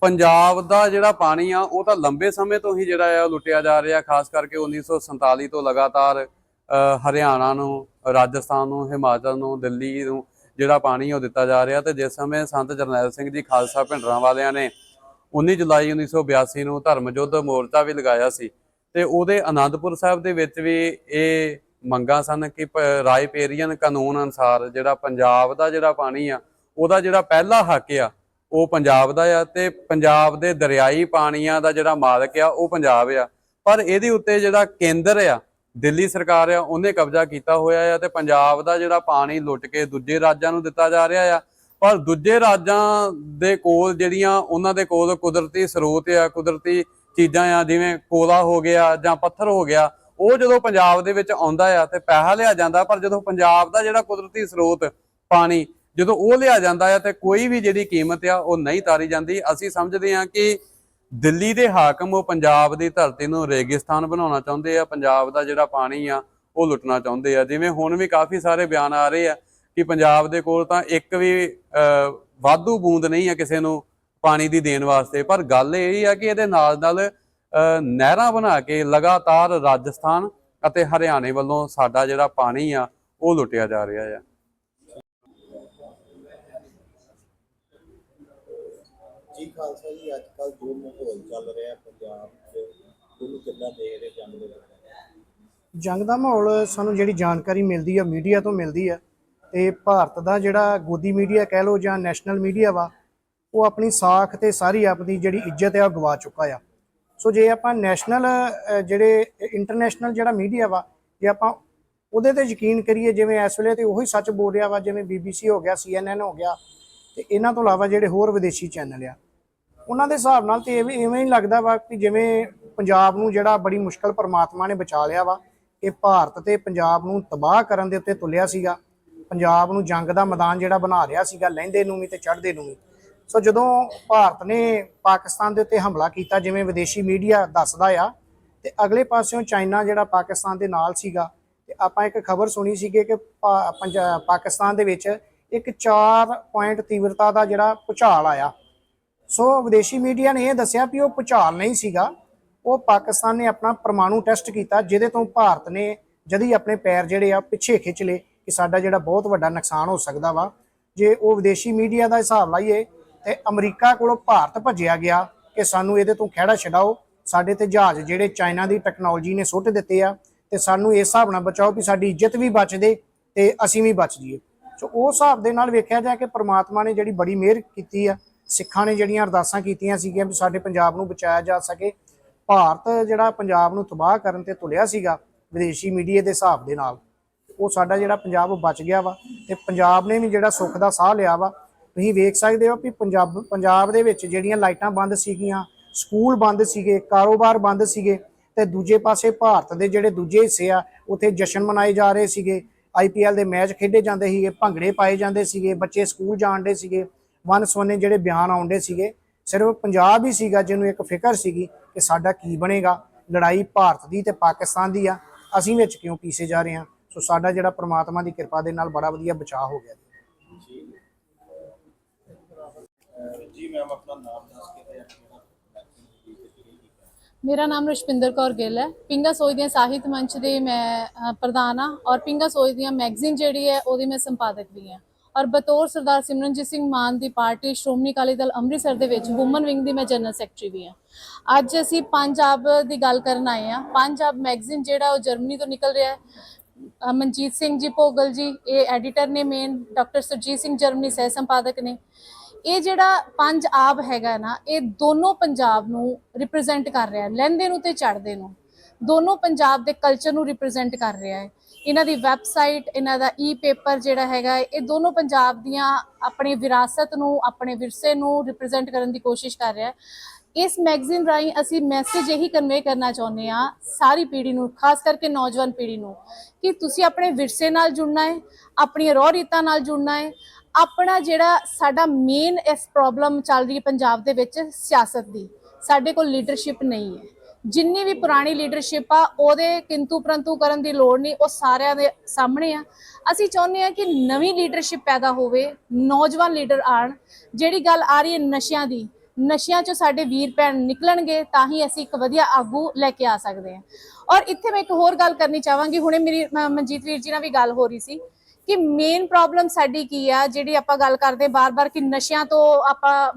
ਪੰਜਾਬ ਦਾ ਜਿਹੜਾ ਪਾਣੀ ਆ ਉਹ ਤਾਂ ਲੰਬੇ ਸਮੇਂ ਤੋਂ ਹੀ ਜਿਹੜਾ ਆ ਲੁੱਟਿਆ ਜਾ ਰਿਹਾ ਖਾਸ ਕਰਕੇ 1947 ਤੋਂ ਲਗਾਤਾਰ ਅ, ਹਰਿਆਣਾ ਨੂੰ ਰਾਜਸਥਾਨ ਨੂੰ ਹਿਮਾਚਲ ਨੂੰ ਦਿੱਲੀ ਨੂੰ ਜਿਹੜਾ ਪਾਣੀ ਉਹ ਦਿੱਤਾ ਜਾ ਰਿਹਾ ਤੇ ਜਿਸ ਸਮੇਂ ਸੰਤ ਜਰਨੈਲ ਸਿੰਘ ਜੀ ਖਾਲਸਾ ਭਿੰਡਰਾਂ ਵਾਲਿਆਂ ਨੇ 19 ਜੁਲਾਈ 1982 ਨੂੰ ਧਰਮ ਯੁੱਧ ਮੋਰਚਾ ਵੀ ਲਗਾਇਆ ਸੀ ਤੇ ਉਹਦੇ ਆਨੰਦਪੁਰ ਸਾਹਿਬ ਦੇ ਵਿੱਚ ਵੀ ਇਹ ਮੰਗਾਂ ਸਨ ਕਿ ਪ- ਰਾਇਪੇਰੀਅਨ ਕਾਨੂੰਨ ਅਨੁਸਾਰ ਜਿਹੜਾ ਪੰਜਾਬ ਦਾ ਜਿਹੜਾ ਪਾਣੀ ਆ, ਉਹਦਾ ਜਿਹੜਾ ਪਹਿਲਾ ਹੱਕ ਆ, ਉਹ ਪੰਜਾਬ ਦਾ ਆ ਤੇ ਪੰਜਾਬ ਦੇ ਦਰਿਆਈ ਪਾਣੀਆਂ ਦਾ ਜਿਹੜਾ ਮਾਲਕ ਆ, ਉਹ ਪੰਜਾਬ ਆ। ਪਰ ਇਹਦੇ ਉੱਤੇ ਜਿਹੜਾ ਕੇਂਦਰ ਆ ਦਿੱਲੀ ਸਰਕਾਰ ਆ, ਉਹਨੇ ਕਬਜ਼ਾ ਕੀਤਾ ਹੋਇਆ ਆ ਤੇ ਪੰਜਾਬ ਦਾ ਜਿਹੜਾ ਪਾਣੀ ਲੁੱਟ ਕੇ ਦੂਜੇ ਰਾਜਾਂ ਨੂੰ ਦਿੱਤਾ ਜਾ ਰਿਹਾ ਆ। ਪਰ ਦੂਜੇ ਰਾਜਾਂ ਦੇ ਕੋਲ ਜਿਹੜੀਆਂ ਉਹਨਾਂ ਦੇ ਕੋਲ ਕੁਦਰਤੀ ਸਰੋਤ ਆ, ਕੁਦਰਤੀ ਚੀਜ਼ਾਂ ਆ, ਜਿਵੇਂ ਕੋਲਾ ਹੋ ਗਿਆ ਜਾਂ ਪੱਥਰ ਹੋ ਗਿਆ, ਉਹ ਜਦੋਂ ਪੰਜਾਬ ਦੇ ਵਿੱਚ ਆਉਂਦਾ ਆ ਤੇ ਪੈਸਾ ਲਿਆ ਜਾਂਦਾ, ਪਰ ਜਦੋਂ ਪੰਜਾਬ ਦਾ ਜਿਹੜਾ ਕੁਦਰਤੀ ਸਰੋਤ ਪਾਣੀ, ਜਦੋਂ ਉਹ ਲਿਆ ਜਾਂਦਾ ਆ ਤੇ ਕੋਈ ਵੀ ਜਿਹੜੀ ਕੀਮਤ ਆ, ਉਹ ਨਹੀਂ ਤਾਰੀ ਜਾਂਦੀ। ਅਸੀਂ ਸਮਝਦੇ ਹਾਂ ਕਿ ਦਿੱਲੀ ਦੇ ਹਾਕਮ ਉਹ ਪੰਜਾਬ ਦੀ ਧਰਤੀ ਨੂੰ ਰੇਗਿਸਤਾਨ ਬਣਾਉਣਾ ਚਾਹੁੰਦੇ ਆ ਪੰਜਾਬ ਦਾ ਜਿਹੜਾ ਪਾਣੀ ਆ ਉਹ ਲੁੱਟਣਾ ਚਾਹੁੰਦੇ ਆ। ਜਿਵੇਂ ਹੁਣ ਵੀ ਕਾਫੀ ਸਾਰੇ ਬਿਆਨ ਆ ਰਹੇ ਆ ਕਿ ਪੰਜਾਬ ਦੇ ਕੋਲ ਤਾਂ ਇੱਕ ਵੀ ਅਹ, ਵਾਧੂ ਬੂੰਦ ਨਹੀਂ ਆ ਕਿਸੇ ਨੂੰ ਪਾਣੀ ਦੀ ਦੇਣ ਵਾਸਤੇ। ਪਰ ਗੱਲ ਇਹ ਆ ਕਿ ਇਹਦੇ ਨਾਲ ਨਾਲ ਅਹ, ਨਹਿਰਾਂ ਬਣਾ ਕੇ ਲਗਾਤਾਰ ਰਾਜਸਥਾਨ ਅਤੇ ਹਰਿਆਣੇ ਵੱਲੋਂ ਸਾਡਾ ਜਿਹੜਾ ਪਾਣੀ ਆ ਉਹ ਲੁੱਟਿਆ ਜਾ ਰਿਹਾ ਆ। ਜੀ, ਖਾਲਸਾ ਜੀ ਅੱਜ ਕੱਲ ਜੋ ਮਾਹੌਲ ਚੱਲ ਰਿਹਾ ਪੰਜਾਬ 'ਚ, ਉਹਨੂੰ ਕਿੱਦਾਂ ਦੇਖ ਰਹੇ ਜੰਗ ਦੇ ਜੰਗ ਦਾ ਮਾਹੌਲ ਸਾਨੂੰ ਜਿਹੜੀ ਜਾਣਕਾਰੀ ਮਿਲਦੀ ਆ, ਮੀਡੀਆ ਤੋਂ ਮਿਲਦੀ ਆ, ਤੇ ਭਾਰਤ ਦਾ ਜਿਹੜਾ ਗੋਦੀ ਮੀਡੀਆ ਕਹਿ ਲਓ ਜਾਂ ਨੈਸ਼ਨਲ ਮੀਡੀਆ ਵਾ, ਉਹ ਆਪਣੀ ਸਾਖ ਤੇ ਸਾਰੀ ਆਪਣੀ ਜਿਹੜੀ ਇੱਜ਼ਤ ਹੈ ਉਹ ਗਵਾ ਚੁੱਕਾ ਆ। ਸੋ ਜੇ ਆਪਾਂ ਨੈਸ਼ਨਲ ਜਿਹੜੇ ਇੰਟਰਨੈਸ਼ਨਲ ਜਿਹੜਾ ਮੀਡੀਆ ਵਾ, ਜੇ ਆਪਾਂ ਉਹਦੇ ਤੇ ਯਕੀਨ ਕਰੀਏ, ਜਿਵੇਂ ਇਸ ਵੇਲੇ ਤੇ ਉਹੀ ਸੱਚ ਬੋਲ ਰਿਹਾ ਵਾ, ਜਿਵੇਂ BBC ਹੋ ਗਿਆ CNN ਹੋ ਗਿਆ, ਤੇ ਇਹਨਾਂ ਤੋਂ ਇਲਾਵਾ ਜਿਹੜੇ ਹੋਰ ਵਿਦੇਸ਼ੀ ਚੈਨਲ ਆ ਉਹਨਾਂ ਦੇ ਹਿਸਾਬ ਨਾਲ ਤੇ ਐਵੇਂ ਇਵੇਂ ਹੀ ਲੱਗਦਾ ਵਾ ਕਿ ਜਿਵੇਂ ਪੰਜਾਬ ਨੂੰ ਜਿਹੜਾ ਬੜੀ ਮੁਸ਼ਕਲ ਪਰਮਾਤਮਾ ਨੇ ਬਚਾ ਲਿਆ ਵਾ, ਇਹ ਭਾਰਤ ਤੇ ਪੰਜਾਬ ਨੂੰ ਤਬਾਹ ਕਰਨ ਦੇ ਉੱਤੇ ਤੁਲਿਆ ਸੀਗਾ। ਪੰਜਾਬ ਨੂੰ ਜੰਗ ਦਾ ਮੈਦਾਨ ਜਿਹੜਾ ਬਣਾ ਰਿਹਾ ਸੀਗਾ, ਲਹਿੰਦੇ ਨੂੰ ਵੀ ਤੇ ਚੜ੍ਹਦੇ ਨੂੰ ਵੀ। ਸੋ ਜਦੋਂ ਭਾਰਤ ਨੇ ਪਾਕਿਸਤਾਨ ਦੇ ਉੱਤੇ ਹਮਲਾ ਕੀਤਾ, ਜਿਵੇਂ ਵਿਦੇਸ਼ੀ ਮੀਡੀਆ ਦੱਸਦਾ ਆ, ਤੇ ਅਗਲੇ ਪਾਸਿਓਂ ਚਾਈਨਾ ਜਿਹੜਾ ਪਾਕਿਸਤਾਨ ਦੇ ਨਾਲ ਸੀਗਾ, ਤੇ ਆਪਾਂ ਇੱਕ ਖਬਰ ਸੁਣੀ ਸੀਗੀ ਕਿ ਪਾ- ਪੰਜਾ- ਪਾਕਿਸਤਾਨ ਦੇ ਵਿੱਚ ਇੱਕ 4 ਪੁਆਇੰਟ ਤੀਵਰਤਾ ਦਾ ਜਿਹੜਾ ਭੁਚਾਲ ਆਇਆ। ਸੋ ਵਿਦੇਸ਼ੀ ਮੀਡੀਆ ਨੇ ਇਹ ਦੱਸਿਆ ਵੀ ਉਹ ਭੁਚਾਲ ਨਹੀਂ ਸੀਗਾ। ਉਹ ਪਾਕਿਸਤਾਨ ਨੇ ਆਪਣਾ ਪਰਮਾਣੂ ਟੈਸਟ ਕੀਤਾ, ਜਿਹਦੇ ਤੋਂ ਭਾਰਤ ਨੇ ਜਦੀ ਆਪਣੇ ਪੈਰ ਜਿਹੜੇ ਆ ਪਿੱਛੇ ਖਿੱਚ ਲਏ ਕਿ ਸਾਡਾ ਜਿਹੜਾ ਬਹੁਤ ਵੱਡਾ ਨੁਕਸਾਨ ਹੋ ਸਕਦਾ ਵਾ। ਜੇ ਉਹ ਵਿਦੇਸ਼ੀ ਮੀਡੀਆ ਦਾ ਹਿਸਾਬ ਲਾਈਏ ਤੇ ਅਮਰੀਕਾ ਕੋਲੋਂ ਭਾਰਤ ਭੱਜਿਆ ਗਿਆ ਕਿ ਸਾਨੂੰ ਇਹਦੇ ਤੋਂ ਖਹਿੜਾ ਛਡਾਓ। ਸਾਡੇ ਤੇ ਜਹਾਜ਼ ਜਿਹੜੇ ਚਾਈਨਾ ਦੀ ਟੈਕਨੋਲੋਜੀ ਨੇ ਸੁੱਟ ਦਿੱਤੇ ਆ ਤੇ ਸਾਨੂੰ ਇਸ ਹਿਸਾਬ ਨਾਲ ਬਚਾਓ ਕਿ ਸਾਡੀ ਇੱਜ਼ਤ ਵੀ ਬਚਦੇ ਤੇ ਅਸੀਂ ਵੀ ਬਚ ਜਾਈਏ ਸੋ ਉਸ ਹਿਸਾਬ ਦੇ ਨਾਲ ਵੇਖਿਆ ਜਾਏ ਕਿ ਪ੍ਰਮਾਤਮਾ ਨੇ ਜਿਹੜੀ ਬੜੀ ਮਿਹਰ ਕੀਤੀ ਆ ਸਿੱਖਾਂ ਨੇ ਜਿਹੜੀਆਂ ਅਰਦਾਸਾਂ ਕੀਤੀਆਂ ਸੀਗੀਆਂ ਵੀ ਸਾਡੇ ਪੰਜਾਬ ਨੂੰ ਬਚਾਇਆ ਜਾ ਸਕੇ। ਭਾਰਤ ਜਿਹੜਾ ਪੰਜਾਬ ਨੂੰ ਤਬਾਹ ਕਰਨ ਤੇ ਤੁਲਿਆ ਸੀਗਾ ਵਿਦੇਸ਼ੀ ਮੀਡੀਆ ਦੇ ਹਿਸਾਬ ਦੇ ਨਾਲ, ਉਹ ਸਾਡਾ ਜਿਹੜਾ ਪੰਜਾਬ ਬਚ ਗਿਆ ਵਾ ਤੇ ਪੰਜਾਬ ਨੇ ਵੀ ਜਿਹੜਾ ਸੁੱਖ ਦਾ ਸਾਹ ਲਿਆ ਵਾ। ਤੁਸੀਂ ਵੇਖ ਸਕਦੇ ਹੋ ਕਿ ਪੰਜਾਬ ਪੰਜਾਬ ਦੇ ਵਿੱਚ ਜਿਹੜੀਆਂ ਲਾਈਟਾਂ ਬੰਦ ਸੀਗੀਆਂ, ਸਕੂਲ ਬੰਦ ਸੀਗੇ, ਕਾਰੋਬਾਰ ਬੰਦ ਸੀਗੇ ਤੇ ਦੂਜੇ ਪਾਸੇ ਭਾਰਤ ਦੇ ਜਿਹੜੇ ਦੂਜੇ ਹਿੱਸੇ ਆ, ਉੱਥੇ ਜਸ਼ਨ ਮਨਾਏ ਜਾ ਰਹੇ ਸੀਗੇ। ਆਈਪੀਐਲ ਦੇ ਮੈਚ ਖੇਡੇ ਜਾਂਦੇ ਸੀਗੇ, ਭੰਗੜੇ ਪਾਏ ਜਾਂਦੇ ਸੀਗੇ, ਬੱਚੇ ਸਕੂਲ ਜਾਣਦੇ ਸੀਗੇ। ਵਨ ਸਵੰਨੇ ਜਿਹੜੇ ਬਿਆਨ ਆਉਂਦੇ ਸੀਗੇ ਸਿਰਫ ਪੰਜਾਬ ਹੀ ਸੀਗਾ ਜਿਹਨੂੰ ਇੱਕ ਫਿਕਰ ਸੀਗੀ ਕਿ ਸਾਡਾ ਕੀ ਬਣੇਗਾ ਲੜਾਈ ਭਾਰਤ ਦੀ ਤੇ ਪਾਕਿਸਤਾਨ ਦੀ ਆ ਅਸੀਂ ਵਿੱਚ ਕਿਉਂ ਪੀਸੇ ਜਾ ਰਹੇ ਹਾਂ? ਸੋ ਸਾਡਾ ਜਿਹੜਾ ਪ੍ਰਮਾਤਮਾ ਦੀ ਕਿਰਪਾ ਦੇ ਨਾਲ ਬੜਾ ਵਧੀਆ ਬਚਾਅ ਹੋ ਗਿਆ। ਜੀ ਮੈਮ ਆਪਣਾ ਨਾਮ ਦੱਸ ਕੇ ਤੇ ਆਪਣਾ vaccine ਦੀ ਜਿਹੜੀ ਕੀਤਾ ਮੇਰਾ ਨਾਮ ਰਸ਼ਪਿੰਦਰ ਕੌਰ ਗਿੱਲ ਹੈ। ਪਿੰਗਾ ਸੋਈ ਦੀਆਂ ਸਾਹਿਤ ਮੰਚ ਦੇ ਮੈਂ ਪ੍ਰਧਾਨ ਹਾਂ ਔਰ ਪਿੰਗਾ ਸੋਈ ਦੀਆਂ ਮੈਗਜ਼ੀਨ ਜਿਹੜੀ ਹੈ ਉਹਦੀ ਮੈਂ ਸੰਪਾਦਕ ਵੀ ਹਾਂ। ਔਰ ਬਤੌਰ ਸਰਦਾਰ ਸਿਮਰਨਜੀਤ ਸਿੰਘ ਮਾਨ ਦੀ ਪਾਰਟੀ ਸ਼੍ਰੋਮਣੀ ਅਕਾਲੀ ਦਲ ਅੰਮ੍ਰਿਤਸਰ ਦੇ ਵਿੱਚ ਔਮਨ ਵਿੰਗ ਦੀ ਮੈਂ ਜਨਰਲ ਸੈਕਟਰੀ ਵੀ ਹਾਂ। ਅੱਜ ਅਸੀਂ ਪੰਜਾਬ ਦੀ ਗੱਲ ਕਰਨ ਆਏ ਹਾਂ। ਪੰਜਾਬ ਮੈਗਜ਼ੀਨ ਜਿਹੜਾ ਉਹ ਜਰਮਨੀ ਤੋਂ ਨਿਕਲ ਰਿਹਾ ਹੈ। ਮਨਜੀਤ ਸਿੰਘ ਜੀ, ਭੋਗਲ ਜੀ, ਇਹ ਐਡੀਟਰ ਨੇ main doctor Sarjit Singh Germany ਸਹਿ ਸੰਪਾਦਕ ਨੇ। ਇਹ ਜਿਹੜਾ ਪੰਜ ਆਬ ਹੈਗਾ ਨਾ, ਇਹ ਦੋਨੋਂ ਪੰਜਾਬ ਨੂੰ ਰਿਪਰੈਜ਼ੈਂਟ ਕਰ ਰਿਹਾ ਹੈ, ਲਹਿੰਦੇ ਨੂੰ ਤੇ ਚੜ੍ਹਦੇ ਨੂੰ। ਦੋਨੋਂ ਪੰਜਾਬ ਦੇ ਕਲਚਰ ਨੂੰ ਰਿਪਰੈਜ਼ੈਂਟ ਕਰ ਰਿਹਾ ਹੈ। ਇਹਨਾਂ ਦੀ ਵੈਬਸਾਈਟ ਇਹਨਾਂ ਦਾ ਈ ਪੇਪਰ ਜਿਹੜਾ ਹੈਗਾ ਇਹ ਦੋਨੋਂ ਪੰਜਾਬ ਦੀਆਂ ਆਪਣੀ ਵਿਰਾਸਤ ਨੂੰ, ਆਪਣੇ ਵਿਰਸੇ ਨੂੰ ਰਿਪਰੈਜ਼ੈਂਟ ਕਰਨ ਦੀ ਕੋਸ਼ਿਸ਼ ਕਰ ਰਿਹਾ ਹੈ। ਇਸ ਮੈਗਜ਼ੀਨ ਰਾਹੀਂ ਅਸੀਂ ਮੈਸੇਜ ਇਹੀ ਕਨਵੇ ਕਰਨਾ ਚਾਹੁੰਦੇ ਆ ਸਾਰੀ ਪੀੜ੍ਹੀ ਨੂੰ, ਖਾਸ ਕਰਕੇ ਨੌਜਵਾਨ ਪੀੜ੍ਹੀ ਨੂੰ, ਕਿ ਤੁਸੀਂ ਆਪਣੇ ਵਿਰਸੇ ਨਾਲ ਜੁੜਨਾ ਹੈ, ਆਪਣੀਆਂ ਰੋਹ ਰੀਤਾਂ ਨਾਲ ਜੁੜਨਾ ਹੈ, ਆਪਣਾ ਜਿਹੜਾ ਸਾਡਾ ਮੇਨ ਇਸ ਪ੍ਰੋਬਲਮ ਚੱਲ ਰਹੀ ਹੈ ਪੰਜਾਬ ਦੇ ਵਿੱਚ ਸਿਆਸਤ ਦੀ, ਸਾਡੇ ਕੋਲ ਲੀਡਰਸ਼ਿਪ ਨਹੀਂ ਹੈ। ਜਿੰਨੀ ਵੀ ਪੁਰਾਣੀ ਲੀਡਰਸ਼ਿਪ ਆ, ਉਹਦੇ ਕਿੰਤੂ ਪ੍ਰੰਤੂ ਕਰਨ ਦੀ ਲੋੜ ਨਹੀਂ, ਉਹ ਸਾਰਿਆਂ ਦੇ ਸਾਹਮਣੇ ਆ। ਅਸੀਂ ਚਾਹੁੰਦੇ ਆ ਕਿ ਨਵੀਂ ਲੀਡਰਸ਼ਿਪ ਪੈਦਾ ਹੋਵੇ, ਨੌਜਵਾਨ ਲੀਡਰ ਆਣ ਜਿਹੜੀ ਗੱਲ ਆ ਰਹੀ ਹੈ ਨਸ਼ਿਆਂ ਦੀ। ਨਸ਼ਿਆਂ ਚੋਂ ਸਾਡੇ ਵੀਰ ਭੈਣ ਨਿਕਲਣਗੇ, ਤਾਂ ਹੀ ਅਸੀਂ ਇੱਕ ਵਧੀਆ ਆਗੂ ਲੈ ਕੇ ਆ ਸਕਦੇ ਹਾਂ। ਔਰ ਇੱਥੇ ਮੈਂ ਇੱਕ ਹੋਰ ਗੱਲ ਕਰਨੀ ਚਾਹਾਂਗੀ, ਹੁਣੇ ਮੇਰੀ ਮ- ਮਨਜੀਤ ਵੀਰ ਜੀ ਨਾਲ ਵੀ ਗੱਲ ਹੋ ਰਹੀ ਸੀ। ਕਿ ਮੇਨ ਪ੍ਰੋਬਲਮ ਸਾਡੀ ਕੀ ਆ? ਜਿਹੜੀ ਆਪਾਂ ਗੱਲ ਕਰਦੇ ਬਾਰ-ਬਾਰ ਕਿ ਨਸ਼ਿਆਂ ਤੋਂ ਆਪਾਂ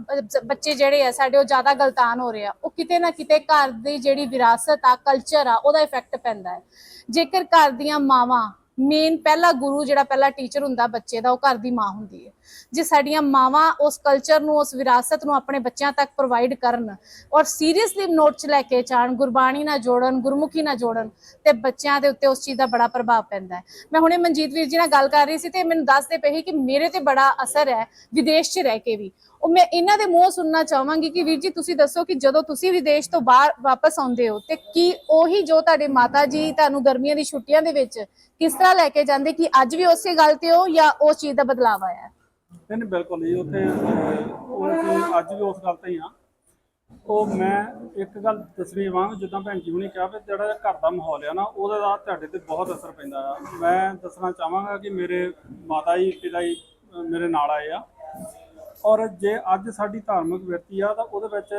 ਬੱਚੇ ਜਿਹੜੇ ਆ ਸਾਡੇ ਉਹ ਜ਼ਿਆਦਾ ਗਲਤਾਨ ਹੋ ਰਹੇ ਆ। ਉਹ ਕਿਤੇ ਨਾ ਕਿਤੇ ਘਰ ਦੀ ਜਿਹੜੀ ਵਿਰਾਸਤ ਆ ਕਲਚਰ ਆ, ਉਹਦਾ ਇਫੈਕਟ ਪੈਂਦਾ ਹੈ। ਜੇਕਰ ਘਰ ਦੀਆਂ ਮਾਵਾਂ ਮੇਨ ਪਹਿਲਾ ਗੁਰੂ ਜਿਹੜਾ ਪਹਿਲਾ ਟੀਚਰ ਹੁੰਦਾ ਬੱਚੇ ਦਾ, ਉਹ ਘਰ ਦੀ ਮਾਂ ਹੁੰਦੀ ਹੈ। ਜੇ ਸਾਡੀਆਂ ਮਾਵਾਂ ਉਸ ਕਲਚਰ ਨੂੰ, ਉਸ ਵਿਰਾਸਤ ਨੂੰ ਆਪਣੇ ਬੱਚਿਆਂ ਤੱਕ ਪ੍ਰੋਵਾਈਡ ਕਰਨ ਔਰ ਸੀਰੀਅਸਲੀ ਨੋਟ 'ਚ ਲੈ ਕੇ ਜਾਣ, ਗੁਰਬਾਣੀ ਨਾਲ ਜੋੜਨ, ਗੁਰਮੁਖੀ ਨਾਲ ਜੋੜਨ, ਤੇ ਬੱਚਿਆਂ ਦੇ ਉੱਤੇ ਉਸ ਚੀਜ਼ ਦਾ ਬੜਾ ਪ੍ਰਭਾਵ ਪੈਂਦਾ ਹੈ। ਮੈਂ ਹੁਣੇ ਮਨਜੀਤ ਵੀਰ ਜੀ ਨਾਲ ਗੱਲ ਕਰ ਰਹੀ ਸੀ ਤੇ ਮੈਨੂੰ ਦੱਸਦੇ ਪਏ ਸੀ ਕਿ ਮੇਰੇ ਤੇ ਬੜਾ ਅਸਰ ਹੈ ਵਿਦੇਸ਼ 'ਚ ਰਹਿ ਕੇ ਵੀ। ਉਹ ਮੈਂ ਇਹਨਾਂ ਦੇ ਮੂੰਹ ਸੁਣਨਾ ਚਾਹਾਂਗੀ ਕਿ ਵੀਰ ਜੀ ਤੁਸੀਂ ਦੱਸੋ ਕਿ ਜਦੋਂ ਤੁਸੀਂ ਵਿਦੇਸ਼ ਤੋਂ ਬਾਹਰ ਵਾਪਸ ਆਉਂਦੇ ਹੋ ਤੇ ਕੀ ਉਹੀ ਜੋ ਤੁਹਾਡੇ ਮਾਤਾ ਜੀ ਤੁਹਾਨੂੰ ਗਰਮੀਆਂ ਦੀ ਛੁੱਟੀਆਂ ਦੇ ਵਿੱਚ ਕਿਸ ਤਰ੍ਹਾਂ ਲੈ ਕੇ ਜਾਂਦੇ, ਕਿ ਅੱਜ ਵੀ ਉਸੇ ਗੱਲ ਤੇ ਹੋ ਜਾਂ ਉਸ ਚੀਜ਼ ਦਾ ਬਦਲਾਅ ਆਇਆ ਨਹੀਂ ਨਹੀਂ ਬਿਲਕੁਲ ਜੀ ਉੱਥੇ ਅਹ, ਉਹ ਅਸੀਂ ਅੱਜ ਵੀ ਉਸ ਗੱਲ ਤੇ ਹੀ ਆ ਉਹ ਮੈਂ ਇੱਕ ਗੱਲ ਦੱਸਣੀ ਵਾਂ ਜਿੱਦਾਂ ਭੈਣ ਜੀ ਹੁਣੀ ਕਿਹਾ ਵੀ ਜਿਹੜਾ ਘਰ ਦਾ ਮਾਹੌਲ ਆ ਨਾ ਉਹਦੇ ਦਾ ਤੁਹਾਡੇ ਤੇ ਬਹੁਤ ਅਸਰ ਪੈਂਦਾ ਆ। ਮੈਂ ਦੱਸਣਾ ਚਾਹਾਂਗਾ ਕਿ ਮੇਰੇ ਮਾਤਾ ਜੀ ਪਿਤਾ ਜੀ ਅਹ ਮੇਰੇ ਨਾਲ ਆਏ ਆ। ਔਰ ਜੇ ਅੱਜ ਸਾਡੀ ਧਾਰਮਿਕ ਵਿਅਕਤੀ ਆ ਤਾਂ ਉਹਦੇ ਵਿੱਚ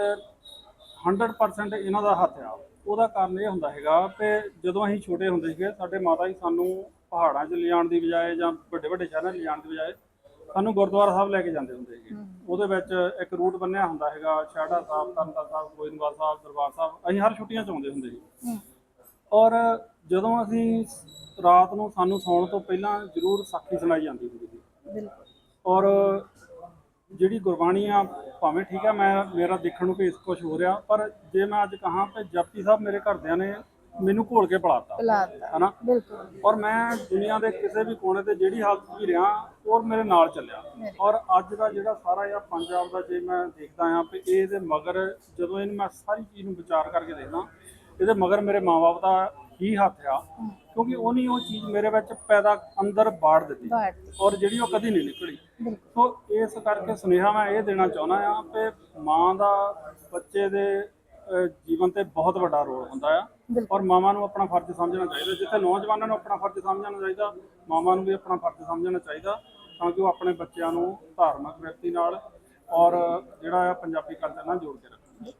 100% ਇਹਨਾਂ ਦਾ ਹੱਥ ਆ। ਉਹਦਾ ਕਾਰਨ ਇਹ ਹੁੰਦਾ ਹੈਗਾ ਕਿ ਜਦੋਂ ਅਸੀਂ ਛੋਟੇ ਹੁੰਦੇ ਸੀਗੇ ਸਾਡੇ ਮਾਤਾ ਜੀ ਸਾਨੂੰ ਪਹਾੜਾਂ 'ਚ ਲਿਜਾਣ ਦੀ ਬਜਾਏ ਜਾਂ ਵੱਡੇ ਵੱਡੇ ਸ਼ਹਿਰਾਂ 'ਚ ਲਿਜਾਣ ਦੀ ਬਜਾਏ ਸਾਨੂੰ ਗੁਰਦੁਆਰਾ ਸਾਹਿਬ ਲੈ ਕੇ ਜਾਂਦੇ ਹੁੰਦੇ ਸੀਗੇ ਉਹਦੇ ਵਿੱਚ ਇੱਕ ਰੂਟ ਬੰਨਿਆ ਹੁੰਦਾ ਹੈਗਾ ਛਾੜਾ ਸਾਹਿਬ ਤਰਨਤਾਰਨ ਸਾਹਿਬ ਗੋਇੰਦਵਾਲ ਸਾਹਿਬ ਦਰਬਾਰ ਸਾਹਿਬ ਅਸੀਂ ਹਰ ਛੁੱਟੀਆਂ 'ਚ ਆਉਂਦੇ ਹੁੰਦੇ ਸੀ। ਔਰ ਜਦੋਂ ਅਸੀਂ ਰਾਤ ਨੂੰ ਸਾਨੂੰ ਸੌਣ ਤੋਂ ਪਹਿਲਾਂ ਜ਼ਰੂਰ ਸਾਖੀ ਸੁਣਾਈ ਜਾਂਦੀ ਹੁੰਦੀ ਸੀ। ਔਰ ਜਿਹੜੀ ਗੁਰਬਾਣੀ ਆ ਭਾਵੇਂ ਠੀਕ ਆ ਮੈਂ ਮੇਰਾ ਦੇਖਣ ਨੂੰ ਕਿ ਕੁਝ ਹੋ ਰਿਹਾ ਪਰ ਜੇ ਮੈਂ ਅੱਜ ਕਹਾਂ ਕਿ ਜਪਜੀ ਸਾਹਿਬ ਮੇਰੇ ਘਰਦਿਆਂ ਨੇ ਮੈਨੂੰ ਘੋਲ ਕੇ ਪਲਾਤਾ। ਹਨਾ? ਬਿਲਕੁਲ। ਔਰ ਮੈਂ ਦੁਨੀਆ ਦੇ ਕਿਸੇ ਵੀ ਕੋਨੇ ਤੇ ਜਿਹੜੀ ਹਾਲਤ ਵੀ ਰਿਹਾ ਔਰ ਮੇਰੇ ਨਾਲ ਚੱਲਿਆ। ਔਰ ਅੱਜ ਦਾ ਜਿਹੜਾ ਸਾਰਾ ਇਹ ਪੰਜਾਬ ਦਾ ਜੇ ਮੈਂ ਦੇਖਦਾ ਆ ਕਿ ਇਹਦੇ ਮਗਰ ਜਦੋਂ ਇਹਨੂੰ ਮੈਂ ਸਾਰੀ ਚੀਜ਼ ਨੂੰ ਵਿਚਾਰ ਕਰਕੇ ਦੇਖਦਾ ਇਹਦੇ ਮਗਰ ਮੇਰੇ ਮਾਪੇ ਦਾ ਹੀ ਹੱਥ ਆ ਕਿਉਂਕਿ ਉਹਨੇ ਉਹ ਚੀਜ਼ ਮੇਰੇ ਵਿੱਚ ਪੈਦਾ ਅੰਦਰ ਬਾੜ ਦਿੱਤੀ। ਔਰ ਜਿਹੜੀ ਉਹ ਕਦੀ ਨਹੀਂ ਨਿਕਲੀ। ਸੋ ਇਸ ਕਰਕੇ ਸੁਨੇਹਾ ਮੈਂ ਇਹ ਦੇਣਾ ਚਾਹੁੰਦਾ ਆ ਕਿ ਮਾਂ ਦਾ ਬੱਚੇ ਦੇ ਜੀਵਨ ਤੇ ਬਹੁਤ ਵੱਡਾ ਰੋਲ ਹੁੰਦਾ ਆ। ਔਰ ਮਾਵਾਂ ਨੂੰ ਆਪਣਾ ਫਰਜ਼ ਸਮਝਣਾ ਚਾਹੀਦਾ। ਜਿੱਥੇ ਨੌਜਵਾਨਾਂ ਨੂੰ ਆਪਣਾ ਫਰਜ਼ ਸਮਝਣਾ ਚਾਹੀਦਾ ਮਾਵਾਂ ਨੂੰ ਵੀ ਆਪਣਾ ਫਰਜ਼ ਸਮਝਣਾ ਚਾਹੀਦਾ ਤਾਂ ਕਿ ਉਹ ਆਪਣੇ ਬੱਚਿਆਂ ਨੂੰ ਧਾਰਮਿਕ ਵਿਅਕਤੀ ਨਾਲ ਔਰ ਜਿਹੜਾ ਆ ਪੰਜਾਬੀ ਕਲਚਰ ਨਾਲ ਜੋੜ ਕੇ ਰੱਖਣ।